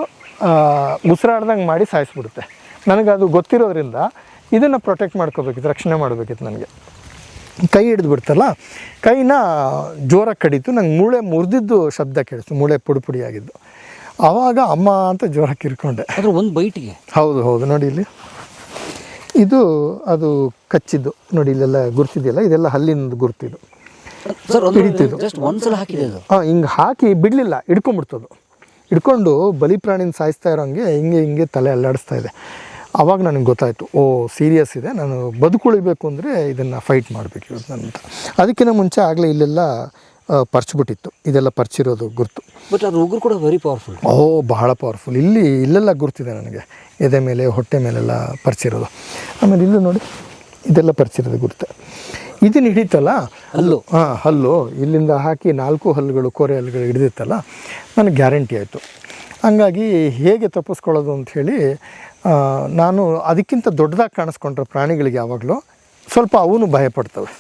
ಉಸಿರಾಡ್ದಂಗೆ ಮಾಡಿ ಸಾಯಿಸ್ಬಿಡುತ್ತೆ. ನನಗೆ ಅದು ಗೊತ್ತಿರೋದ್ರಿಂದ ಇದನ್ನು ಪ್ರೊಟೆಕ್ಟ್ ಮಾಡ್ಕೋಬೇಕಿತ್ತು ರಕ್ಷಣೆ ಮಾಡಬೇಕಿತ್ತು ನನಗೆ. ಕೈ ಹಿಡಿದು ಬಿಡ್ತಲ್ಲ ಕೈನ ಜೋರಾಗಿ ಕಡಿತು ನಂಗೆ ಮೂಳೆ ಮುರಿದಿದ್ದು ಶಬ್ದ ಕೇಳಿಸ್ತು ಮೂಳೆ ಪುಡಿ ಪುಡಿ ಆಗಿದ್ದು ಆವಾಗ ಅಮ್ಮ ಅಂತ ಜೋರಾಗಿ ಕಿರ್ಕೊಂಡೆ. ಅದ್ರ ಒಂದು ಬೈಟಿಗೆ? ಹೌದು ಹೌದು ನೋಡಿ ಇಲ್ಲಿ. ಇದು ಅದು ಕಚ್ಚಿದ್ದು ನೋಡಿ ಇಲ್ಲೆಲ್ಲ ಗುರ್ತಿದೆಯಲ್ಲ ಇದೆಲ್ಲ ಹಲ್ಲಿನ ಗುರ್ತಿದ್ದು ಸರ್ ಅದು ಹಾಂ ಹಿಂಗೆ ಹಾಕಿ ಬಿಡಲಿಲ್ಲ ಹಿಡ್ಕೊಂಬಿಡ್ತದು ಹಿಡ್ಕೊಂಡು ಬಲಿ ಪ್ರಾಣಿನ ಸಾಯಿಸ್ತಾ ಇರೋಂಗೆ ಹಿಂಗೆ ಹಿಂಗೆ ತಲೆ ಅಲ್ಲಾಡಿಸ್ತಾ ಇದೆ. ಆವಾಗ ನನಗೆ ಗೊತ್ತಾಯಿತು ಓ ಸೀರಿಯಸ್ ಇದೆ ನಾನು ಬದುಕುಳಿಬೇಕು ಅಂದರೆ ಇದನ್ನು ಫೈಟ್ ಮಾಡಬೇಕು ಇವತ್ತು ಅಂತ ಅದಕ್ಕಿಂತ ಮುಂಚೆ ಆಗಲೇ ಇಲ್ಲೆಲ್ಲ ಪರ್ಚ್ಬಿಟ್ಟಿತ್ತು. ಇದೆಲ್ಲ ಪರ್ಚಿರೋದು ಗುರುತು. ಬಟ್ ಅದು ಉಗುರು ಕೂಡ ವೆರಿ ಪವರ್ಫುಲ್ ಓ ಬಹಳ ಪವರ್ಫುಲ್ ಇಲ್ಲಿ ಇಲ್ಲೆಲ್ಲ ಗುರುತಿದೆ ನನಗೆ. ಎದೆ ಮೇಲೆ ಹೊಟ್ಟೆ ಮೇಲೆಲ್ಲ ಪರಿಚಿರೋದು. ಆಮೇಲೆ ಇಲ್ಲೂ ನೋಡಿ ಇದೆಲ್ಲ ಪರಿಚಿರೋದು ಗುರ್ತು. ಇದನ್ನು ಹಿಡಿತಲ್ಲ ಹಲ್ಲು. ಹಾಂ ಹಲ್ಲು. ಇಲ್ಲಿಂದ ಹಾಕಿ ನಾಲ್ಕು ಹಲ್ಲುಗಳು ಕೋರೆ ಹಲ್ಲುಗಳು ಹಿಡಿದಿತ್ತಲ್ಲ ನನಗೆ ಗ್ಯಾರಂಟಿ ಆಯಿತು. ಹಂಗಾಗಿ ಹೇಗೆ ತಪ್ಪಿಸ್ಕೊಳ್ಳೋದು ಅಂಥೇಳಿ ನಾನು ಅದಕ್ಕಿಂತ ದೊಡ್ಡದಾಗಿ ಕಾಣಿಸ್ಕೊಂಡ್ರೆ ಪ್ರಾಣಿಗಳಿಗೆ ಯಾವಾಗಲೂ ಸ್ವಲ್ಪ ಅವನು ಭಯಪಡ್ತವೆ.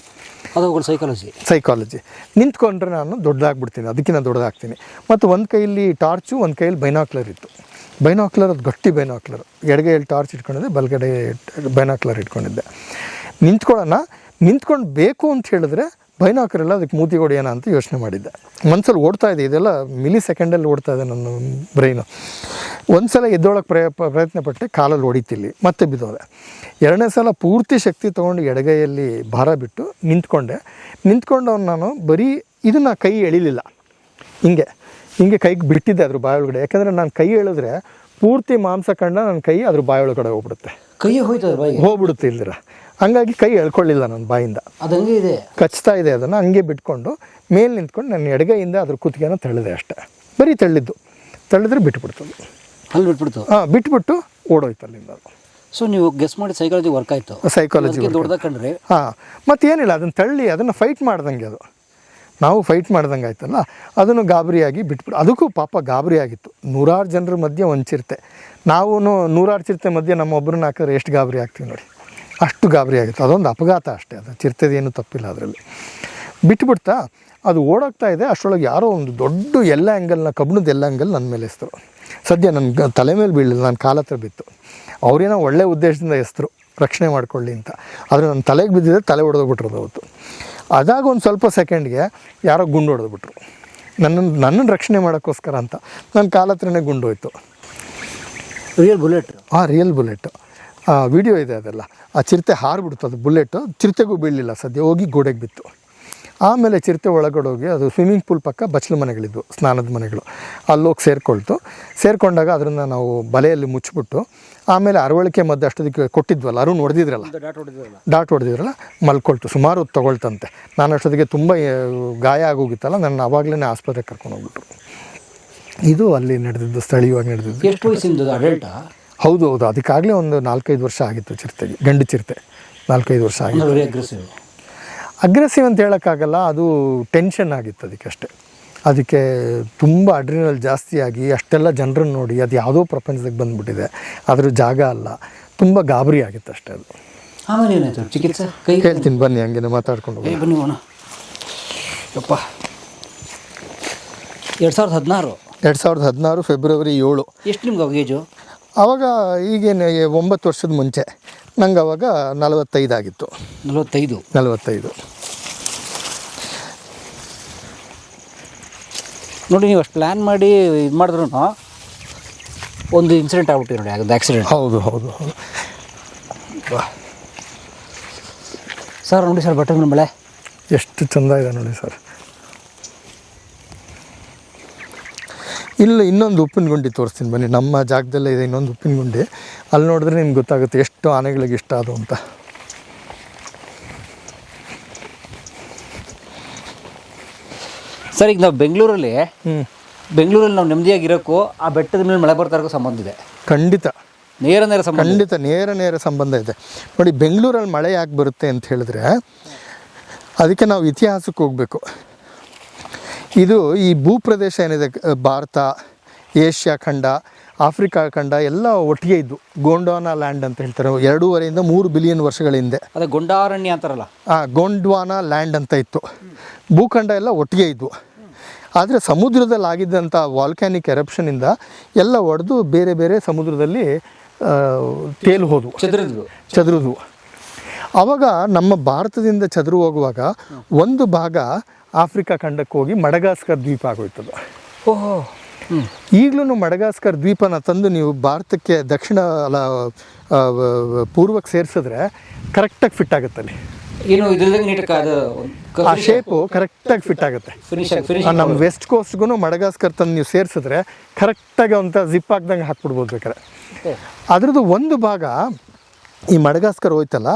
ಅದು ಸೈಕಾಲಜಿ ಸೈಕಾಲಜಿ ನಿಂತ್ಕೊಂಡ್ರೆ ನಾನು ದೊಡ್ಡದಾಗ್ಬಿಡ್ತೀನಿ ಅದಕ್ಕಿಂತ ದೊಡ್ಡದಾಗ್ತೀನಿ. ಮತ್ತು ಒಂದು ಕೈಯಲ್ಲಿ ಟಾರ್ಚು ಒಂದು ಕೈಯಲ್ಲಿ ಬೈನಾಕ್ಲರ್ ಇತ್ತು. ಬೈನಾಕ್ಲರ್ ಅದು ಗಟ್ಟಿ ಬೈನಾಕ್ಲರ್ ಎಡಗೈಯಲ್ಲಿ ಟಾರ್ಚ್ ಇಟ್ಕೊಂಡಿದ್ದೆ ಬಲಗಡೆ ಬೈನಾಕ್ಲರ್ ಇಟ್ಕೊಂಡಿದ್ದೆ. ನಿಂತ್ಕೊಳ್ಳೋಣ ನಿಂತ್ಕೊಂಡು ಬೇಕು ಅಂತ ಹೇಳಿದ್ರೆ ಬೈನಾಕ್ಲರ್ ಎಲ್ಲ ಅದಕ್ಕೆ ಮೂತಿ ಹೊಡೆಯೋಣ ಅಂತ ಯೋಚನೆ ಮಾಡಿದ್ದೆ. ಮನ್ಸಲ್ಲಿ ಓಡ್ತಾ ಇದೆ ಇದೆಲ್ಲ ಮಿಲಿ ಸೆಕೆಂಡಲ್ಲಿ ಓಡ್ತಾ ಇದೆ ನನ್ನ ಬ್ರೈನು. ಒಂದು ಸಲ ಎದ್ದೊಳಕ್ಕೆ ಪ್ರಯ ಪ್ರಯತ್ನ ಪಟ್ಟೆ ಕಾಲಲ್ಲಿ ಹೊಡಿತಿಲ್ಲಿ ಮತ್ತೆ ಬಿದ್ದೋದೆ. ಎರಡನೇ ಸಲ ಪೂರ್ತಿ ಶಕ್ತಿ ತೊಗೊಂಡು ಎಡಗೈಯಲ್ಲಿ ಭಾರ ಬಿಟ್ಟು ನಿಂತ್ಕೊಂಡೆ. ನಿಂತ್ಕೊಂಡು ಅವ್ನು ನಾನು ಬರೀ ಇದನ್ನು ಕೈ ಎಳಿಲಿಲ್ಲ. ಹಿಂಗೆ ಹಿಂಗೆ ಕೈಗೆ ಬಿಟ್ಟಿದ್ದೆ ಅದ್ರ ಬಾಯೊಳಗಡೆ ಯಾಕಂದರೆ ನಾನು ಕೈ ಎಳೆದ್ರೆ ಪೂರ್ತಿ ಮಾಂಸ ಕಂಡ ನನ್ನ ಕೈ ಅದ್ರ ಬಾಯೊಳಗಡೆ ಹೋಗ್ಬಿಡುತ್ತೆ. ಕೈ ಬಾಯಿಗೆ? ಹೋಗ್ಬಿಡುತ್ತೆ ಇಲ್ದಿರ. ಹಂಗಾಗಿ ಕೈ ಎಳ್ಕೊಳ್ಳಿಲ್ಲ ನನ್ನ ಬಾಯಿಂದ. ಅದು ಹಂಗೆ ಇದೆ. ಕಚ್ತಾ ಇದೆ ಅದನ್ನು ಹಂಗೆ ಬಿಟ್ಕೊಂಡು ಮೇಲೆ ನಿಂತ್ಕೊಂಡು ನನ್ನ ಎಡಗೈಯಿಂದ ಅದ್ರ ಕುತ್ತಿಗೆನ ತಳ್ಳಿದೆ ಅಷ್ಟೇ. ಬರೀ ತಳ್ಳಿದ್ದು. ತಳ್ಳಿದ್ರೆ ಬಿಟ್ಬಿಡ್ತು ಅಲ್ಲಿ ಬಿಟ್ಬಿಡ್ತು? ಹಾಂ ಬಿಟ್ಬಿಟ್ಟು ಓಡೋಯ್ತು ಅಲ್ಲಿಂದ ಅದು. ಸೊ ನೀವು ಗೆಸ್ ಮಾಡಿ ಸೈಕಾಲಜಿ ವರ್ಕ್ ಆಯಿತು. ಸೈಕಾಲಜಿ ದೊಡ್ಡದಾಗ ಕಂಡ್ರೆ? ಹಾಂ ಮತ್ತೇನಿಲ್ಲ ಅದನ್ನು ತಳ್ಳಿ ಅದನ್ನು ಫೈಟ್ ಮಾಡ್ದಂಗೆ ಅದು. ನಾವು ಫೈಟ್ ಮಾಡ್ದಂಗೆ ಆಯ್ತಲ್ಲ ಅದನ್ನು ಗಾಬರಿಯಾಗಿ ಬಿಟ್ಬಿಟ್ಟು ಅದಕ್ಕೂ ಪಾಪ ಗಾಬರಿ ಆಗಿತ್ತು ನೂರಾರು ಜನರ ಮಧ್ಯೆ ಒಂದು ಚಿರತೆ. ನಾವು ನೂರಾರು ಚಿರತೆ ಮಧ್ಯೆ ನಮ್ಮೊಬ್ಬರನ್ನ ಹಾಕಿದ್ರೆ ಎಷ್ಟು ಗಾಬರಿ ಆಗ್ತೀವಿ ನೋಡಿ. ಅಷ್ಟು ಗಾಬರಿ ಆಗಿತ್ತು. ಅದೊಂದು ಅಪಘಾತ ಅಷ್ಟೇ. ಅದು ಚಿರ್ತದೇನು ತಪ್ಪಿಲ್ಲ ಅದರಲ್ಲಿ. ಬಿಟ್ಬಿಡ್ತಾ ಅದು ಓಡೋಗ್ತಾ ಇದೆ. ಅಷ್ಟರೊಳಗೆ ಯಾರೋ ಒಂದು ದೊಡ್ಡ ಎಲ್ಲ ಆ್ಯಂಗಲ್ನ ಕಬ್ಬಣದ ಎಲ್ಲ ಆ್ಯಂಗಲ್ ನನ್ನ ಮೇಲೆ ಎಸ್ತರು ಸದ್ಯ ನನ್ನ ತಲೆ ಮೇಲೆ ಬೀಳಲಿಲ್ಲ. ನನ್ನ ಕಾಲ ಹತ್ರ ಬಿತ್ತು. ಅವರೇನೋ ಒಳ್ಳೆ ಉದ್ದೇಶದಿಂದ ಎಸ್ತರು ರಕ್ಷಣೆ ಮಾಡ್ಕೊಳ್ಳಿ ಅಂತ. ಆದರೆ ನನ್ನ ತಲೆಗೆ ಬಿದ್ದಿದೆ ತಲೆ ಹೊಡೆದೋಗ್ಬಿಟ್ರದು ಅವತ್ತು. ಅದಾಗ ಒಂದು ಸ್ವಲ್ಪ ಸೆಕೆಂಡ್ಗೆ ಯಾರೋ ಗುಂಡು ಹೊಡೆದ್ಬಿಟ್ರು. ನನ್ನನ್ನು ನನ್ನನ್ನು ರಕ್ಷಣೆ ಮಾಡೋಕ್ಕೋಸ್ಕರ ಅಂತ. ನನ್ನ ಕಾಲ ಹತ್ರನೇ ಗುಂಡು ಹೋಯ್ತು. ರಿಯಲ್ ಬುಲೆಟ್ ಹಾಂ ರಿಯಲ್ ಬುಲೆಟು ವಿಡಿಯೋ ಇದೆ ಅದೆಲ್ಲ. ಆ ಚಿರತೆ ಹಾರಿಬಿಡ್ತು ಅದು ಬುಲೆಟು. ಚಿರತೆಗೂ ಬೀಳಲಿಲ್ಲ ಸದ್ಯ ಹೋಗಿ ಗೋಡೆಗೆ ಬಿತ್ತು. ಆಮೇಲೆ ಚಿರತೆ ಒಳಗಡೆ ಹೋಗಿ ಅದು ಸ್ವಿಮ್ಮಿಂಗ್ ಪೂಲ್ ಪಕ್ಕ ಬಚ್ಚಲು ಮನೆಗಳಿದ್ವು ಸ್ನಾನದ ಮನೆಗಳು. ಅಲ್ಲೋಗಿ ಸೇರಿಕೊಳ್ತು. ಸೇರಿಕೊಂಡಾಗ ಅದನ್ನು ನಾವು ಬಲೆಯಲ್ಲಿ ಮುಚ್ಚಿಬಿಟ್ಟು ಆಮೇಲೆ ಅರವಳಿಕೆ ಮದ್ದು ಅಷ್ಟೊದಕ್ಕೆ ಕೊಟ್ಟಿದ್ವಲ್ಲ ಅರುಣ್ ಹೊಡೆದಿದ್ರಲ್ಲ? ಡಾಟ್ ಹೊಡೆದಿದ್ರಲ್ಲ? ಮಲ್ಕೊಳ್ತು. ಸುಮಾರು ಹೊತ್ತು ತಗೊಳ್ತಂತೆ. ನಾನು ಅಷ್ಟೊತ್ತಿಗೆ ತುಂಬ ಗಾಯ ಆಗೋಗಿತ್ತಲ್ಲ ನನ್ನ ಆವಾಗಲೇ ಆಸ್ಪತ್ರೆಗೆ ಕರ್ಕೊಂಡು ಹೋಗ್ಬಿಟ್ರು. ಇದು ಅಲ್ಲಿ ನಡೆದಿದ್ದು ಸ್ಥಳೀಯವಾಗಿ ನಡೆದಿದ್ದು. ಎಷ್ಟು ವಯಸ್ಸಿಂದ ಅಡಲ್ಟಾ ಹೌದು ಹೌದು. ಅದಕ್ಕಾಗಲೇ ಒಂದು ನಾಲ್ಕೈದು ವರ್ಷ ಆಗಿತ್ತು ಚಿರತೆಗೆ ಗಂಡು ಚಿರತೆ. ನಾಲ್ಕೈದು ವರ್ಷ ಆಗಿತ್ತು. ಅಗ್ರೆಸಿವ್ ಅಗ್ರೆಸಿವ್ ಅಂತ ಹೇಳೋಕ್ಕಾಗಲ್ಲ ಅದು ಟೆನ್ಷನ್ ಆಗಿತ್ತು ಅದಕ್ಕಷ್ಟೇ. ಅದಕ್ಕೆ ತುಂಬ ಅಡ್ರಿನಲ್ ಜಾಸ್ತಿಯಾಗಿ ಆಗಿ ಅಷ್ಟೆಲ್ಲ ಜನರನ್ನು ನೋಡಿ ಅದು ಯಾವುದೋ ಪ್ರಪಂಚದಾಗ ಬಂದುಬಿಟ್ಟಿದೆ. ಅದ್ರ ಜಾಗ ಅಲ್ಲ. ತುಂಬ ಗಾಬರಿ ಆಗಿತ್ತು ಅಷ್ಟೇ ಅದು. ಆಮೇಲೆ ಏನಾಯ್ತು? ಚಿಕಿತ್ಸೆ? ಕೈ? ಹೇಳ್ತೀನಿ ಬನ್ನಿ ಹಂಗೆ ಮಾತಾಡ್ಕೊಂಡು ಬನ್ನಿ ಹೋಣ ಯಪ್ಪ. ಎರಡು ಸಾವಿರದ ಹದಿನಾರು. ಎರಡು ಸಾವಿರದ ಹದಿನಾರು ಫೆಬ್ರವರಿ ಏಳು. ಎಷ್ಟು ನಿಮ್ಗೆ ಅವಾಗ ಏಜು ಆವಾಗ ಈಗೇನು ಒಂಬತ್ತು ವರ್ಷದ ಮುಂಚೆ ನಂಗೆ ಅವಾಗ ನಲವತ್ತೈದು ಆಗಿತ್ತು. ನಲವತ್ತೈದು? ನಲವತ್ತೈದು. ನೋಡಿ ನೀವು ಅಷ್ಟು ಪ್ಲ್ಯಾನ್ ಮಾಡಿ ಇದು ಮಾಡಿದ್ರು ಒಂದು ಇನ್ಸಿಡೆಂಟ್ ಆಗ್ಬಿಟ್ಟಿದೆ ನೋಡಿ ಅದು ಆಕ್ಸಿಡೆಂಟ್ ಹೌದು ಹೌದು ಹೌದು. ಸರ್ ನೋಡಿ ಸರ್ ಬಟ್ಟೆ ಮೇಲೆ ಎಷ್ಟು ಚಂದ ಇದೆ ನೋಡಿ ಸರ್ ಇಲ್ಲಿ ಇನ್ನೊಂದು ಉಪ್ಪಿನ ಗುಂಡಿ ತೋರಿಸ್ತೀನಿ ಬನ್ನಿ. ನಮ್ಮ ಜಾಗದಲ್ಲೇ ಇದೆ ಇನ್ನೊಂದು ಉಪ್ಪಿನ ಗುಂಡಿ. ಅಲ್ಲಿ ನೋಡಿದ್ರೆ ನಿಮ್ಗೆ ಗೊತ್ತಾಗುತ್ತೆ ಎಷ್ಟು ಆನೆಗಳಿಗೆ ಇಷ್ಟ ಅದು ಅಂತ. ಸರ್ ಈಗ ನಾವು ಬೆಂಗಳೂರಲ್ಲಿ ಹ್ಞೂ ಬೆಂಗಳೂರಲ್ಲಿ ನಾವು ನೆಮ್ಮದಿಯಾಗಿರೋಕ್ಕೂ ಆ ಬೆಟ್ಟದ ಮೇಲೆ ಮಳೆ ಬರ್ತಾ ಇರೋಕ್ಕೂ ಸಂಬಂಧ ಇದೆ. ಖಂಡಿತ. ನೇರ ನೇರ ಸಂಬಂಧ ಖಂಡಿತ ನೇರ ನೇರ ಸಂಬಂಧ ಇದೆ. ನೋಡಿ ಬೆಂಗಳೂರಲ್ಲಿ ಮಳೆ ಯಾಕೆ ಬರುತ್ತೆ ಅಂತ ಹೇಳಿದ್ರೆ ಅದಕ್ಕೆ ನಾವು ಇತಿಹಾಸಕ್ಕೆ ಹೋಗಬೇಕು. ಇದು ಈ ಭೂಪ್ರದೇಶ ಏನಿದೆ ಭಾರತ ಏಷ್ಯಾ ಖಂಡ ಆಫ್ರಿಕಾ ಖಂಡ ಎಲ್ಲ ಒಟ್ಟಿಗೆ ಇದ್ದು ಗೊಂಡ್ವಾನ ಲ್ಯಾಂಡ್ ಅಂತ ಹೇಳ್ತಾರೆ. ಎರಡೂವರೆಯಿಂದ ಮೂರು ಬಿಲಿಯನ್ ವರ್ಷಗಳ ಹಿಂದೆ. ಅದೇ ಗೊಂಡಾರಣ್ಯ ಅಂತಾರಲ್ಲ? ಆ ಗೊಂಡ್ವಾನಾ ಲ್ಯಾಂಡ್ ಅಂತ ಇತ್ತು. ಭೂಖಂಡ ಎಲ್ಲ ಒಟ್ಟಿಗೆ ಇದ್ವು ಆದರೆ ಸಮುದ್ರದಲ್ಲಿ ಆಗಿದ್ದಂಥ ವಾಲ್ಕ್ಯಾನಿಕ್ ಎರಪ್ಷನಿಂದ ಎಲ್ಲ ಒಡೆದು ಬೇರೆ ಬೇರೆ ಸಮುದ್ರದಲ್ಲಿ ತೇಲು ಹೋದವು. ಚದುರಿದ್ವು. ಚದುರಿದ್ವು. ಆವಾಗ ನಮ್ಮ ಭಾರತದಿಂದ ಚದುರು ಹೋಗುವಾಗ ಒಂದು ಭಾಗ ಆಫ್ರಿಕಾ ಖಂಡಕ್ಕೆ ಹೋಗಿ ಮಡಗಾಸ್ಕರ್ ದ್ವೀಪ ಆಗೋಯ್ತದೆ. ಓಹೋ. ಈಗಲೂ ಮಡಗಾಸ್ಕರ್ ದ್ವೀಪನ ತಂದು ನೀವು ಭಾರತಕ್ಕೆ ದಕ್ಷಿಣ ಅಲ್ಲ ಪೂರ್ವಕ್ಕೆ ಸೇರಿಸಿದ್ರೆ ಕರೆಕ್ಟಾಗಿ ಫಿಟ್ ಆಗುತ್ತೆ ಅಲ್ಲಿ. ಏನು ಆ ಶೇಪು? ಕರೆಕ್ಟಾಗಿ ಫಿಟ್ ಆಗುತ್ತೆ. ನಮ್ಮ ವೆಸ್ಟ್ ಕೋಸ್ಟ್ಗೂ ಮಡಗಾಸ್ಕರ್ ತಂದು ನೀವು ಸೇರಿಸಿದ್ರೆ ಕರೆಕ್ಟಾಗಿ ಅಂತ ಜಿಪ್ ಹಾಕ್ದಂಗೆ ಹಾಕ್ಬಿಡ್ಬೋದು ಬೇಕಾದ್ರೆ. ಅದ್ರದ್ದು ಒಂದು ಭಾಗ ಈ ಮಡಗಾಸ್ಕರ್ ಹೋಯ್ತಲ್ಲ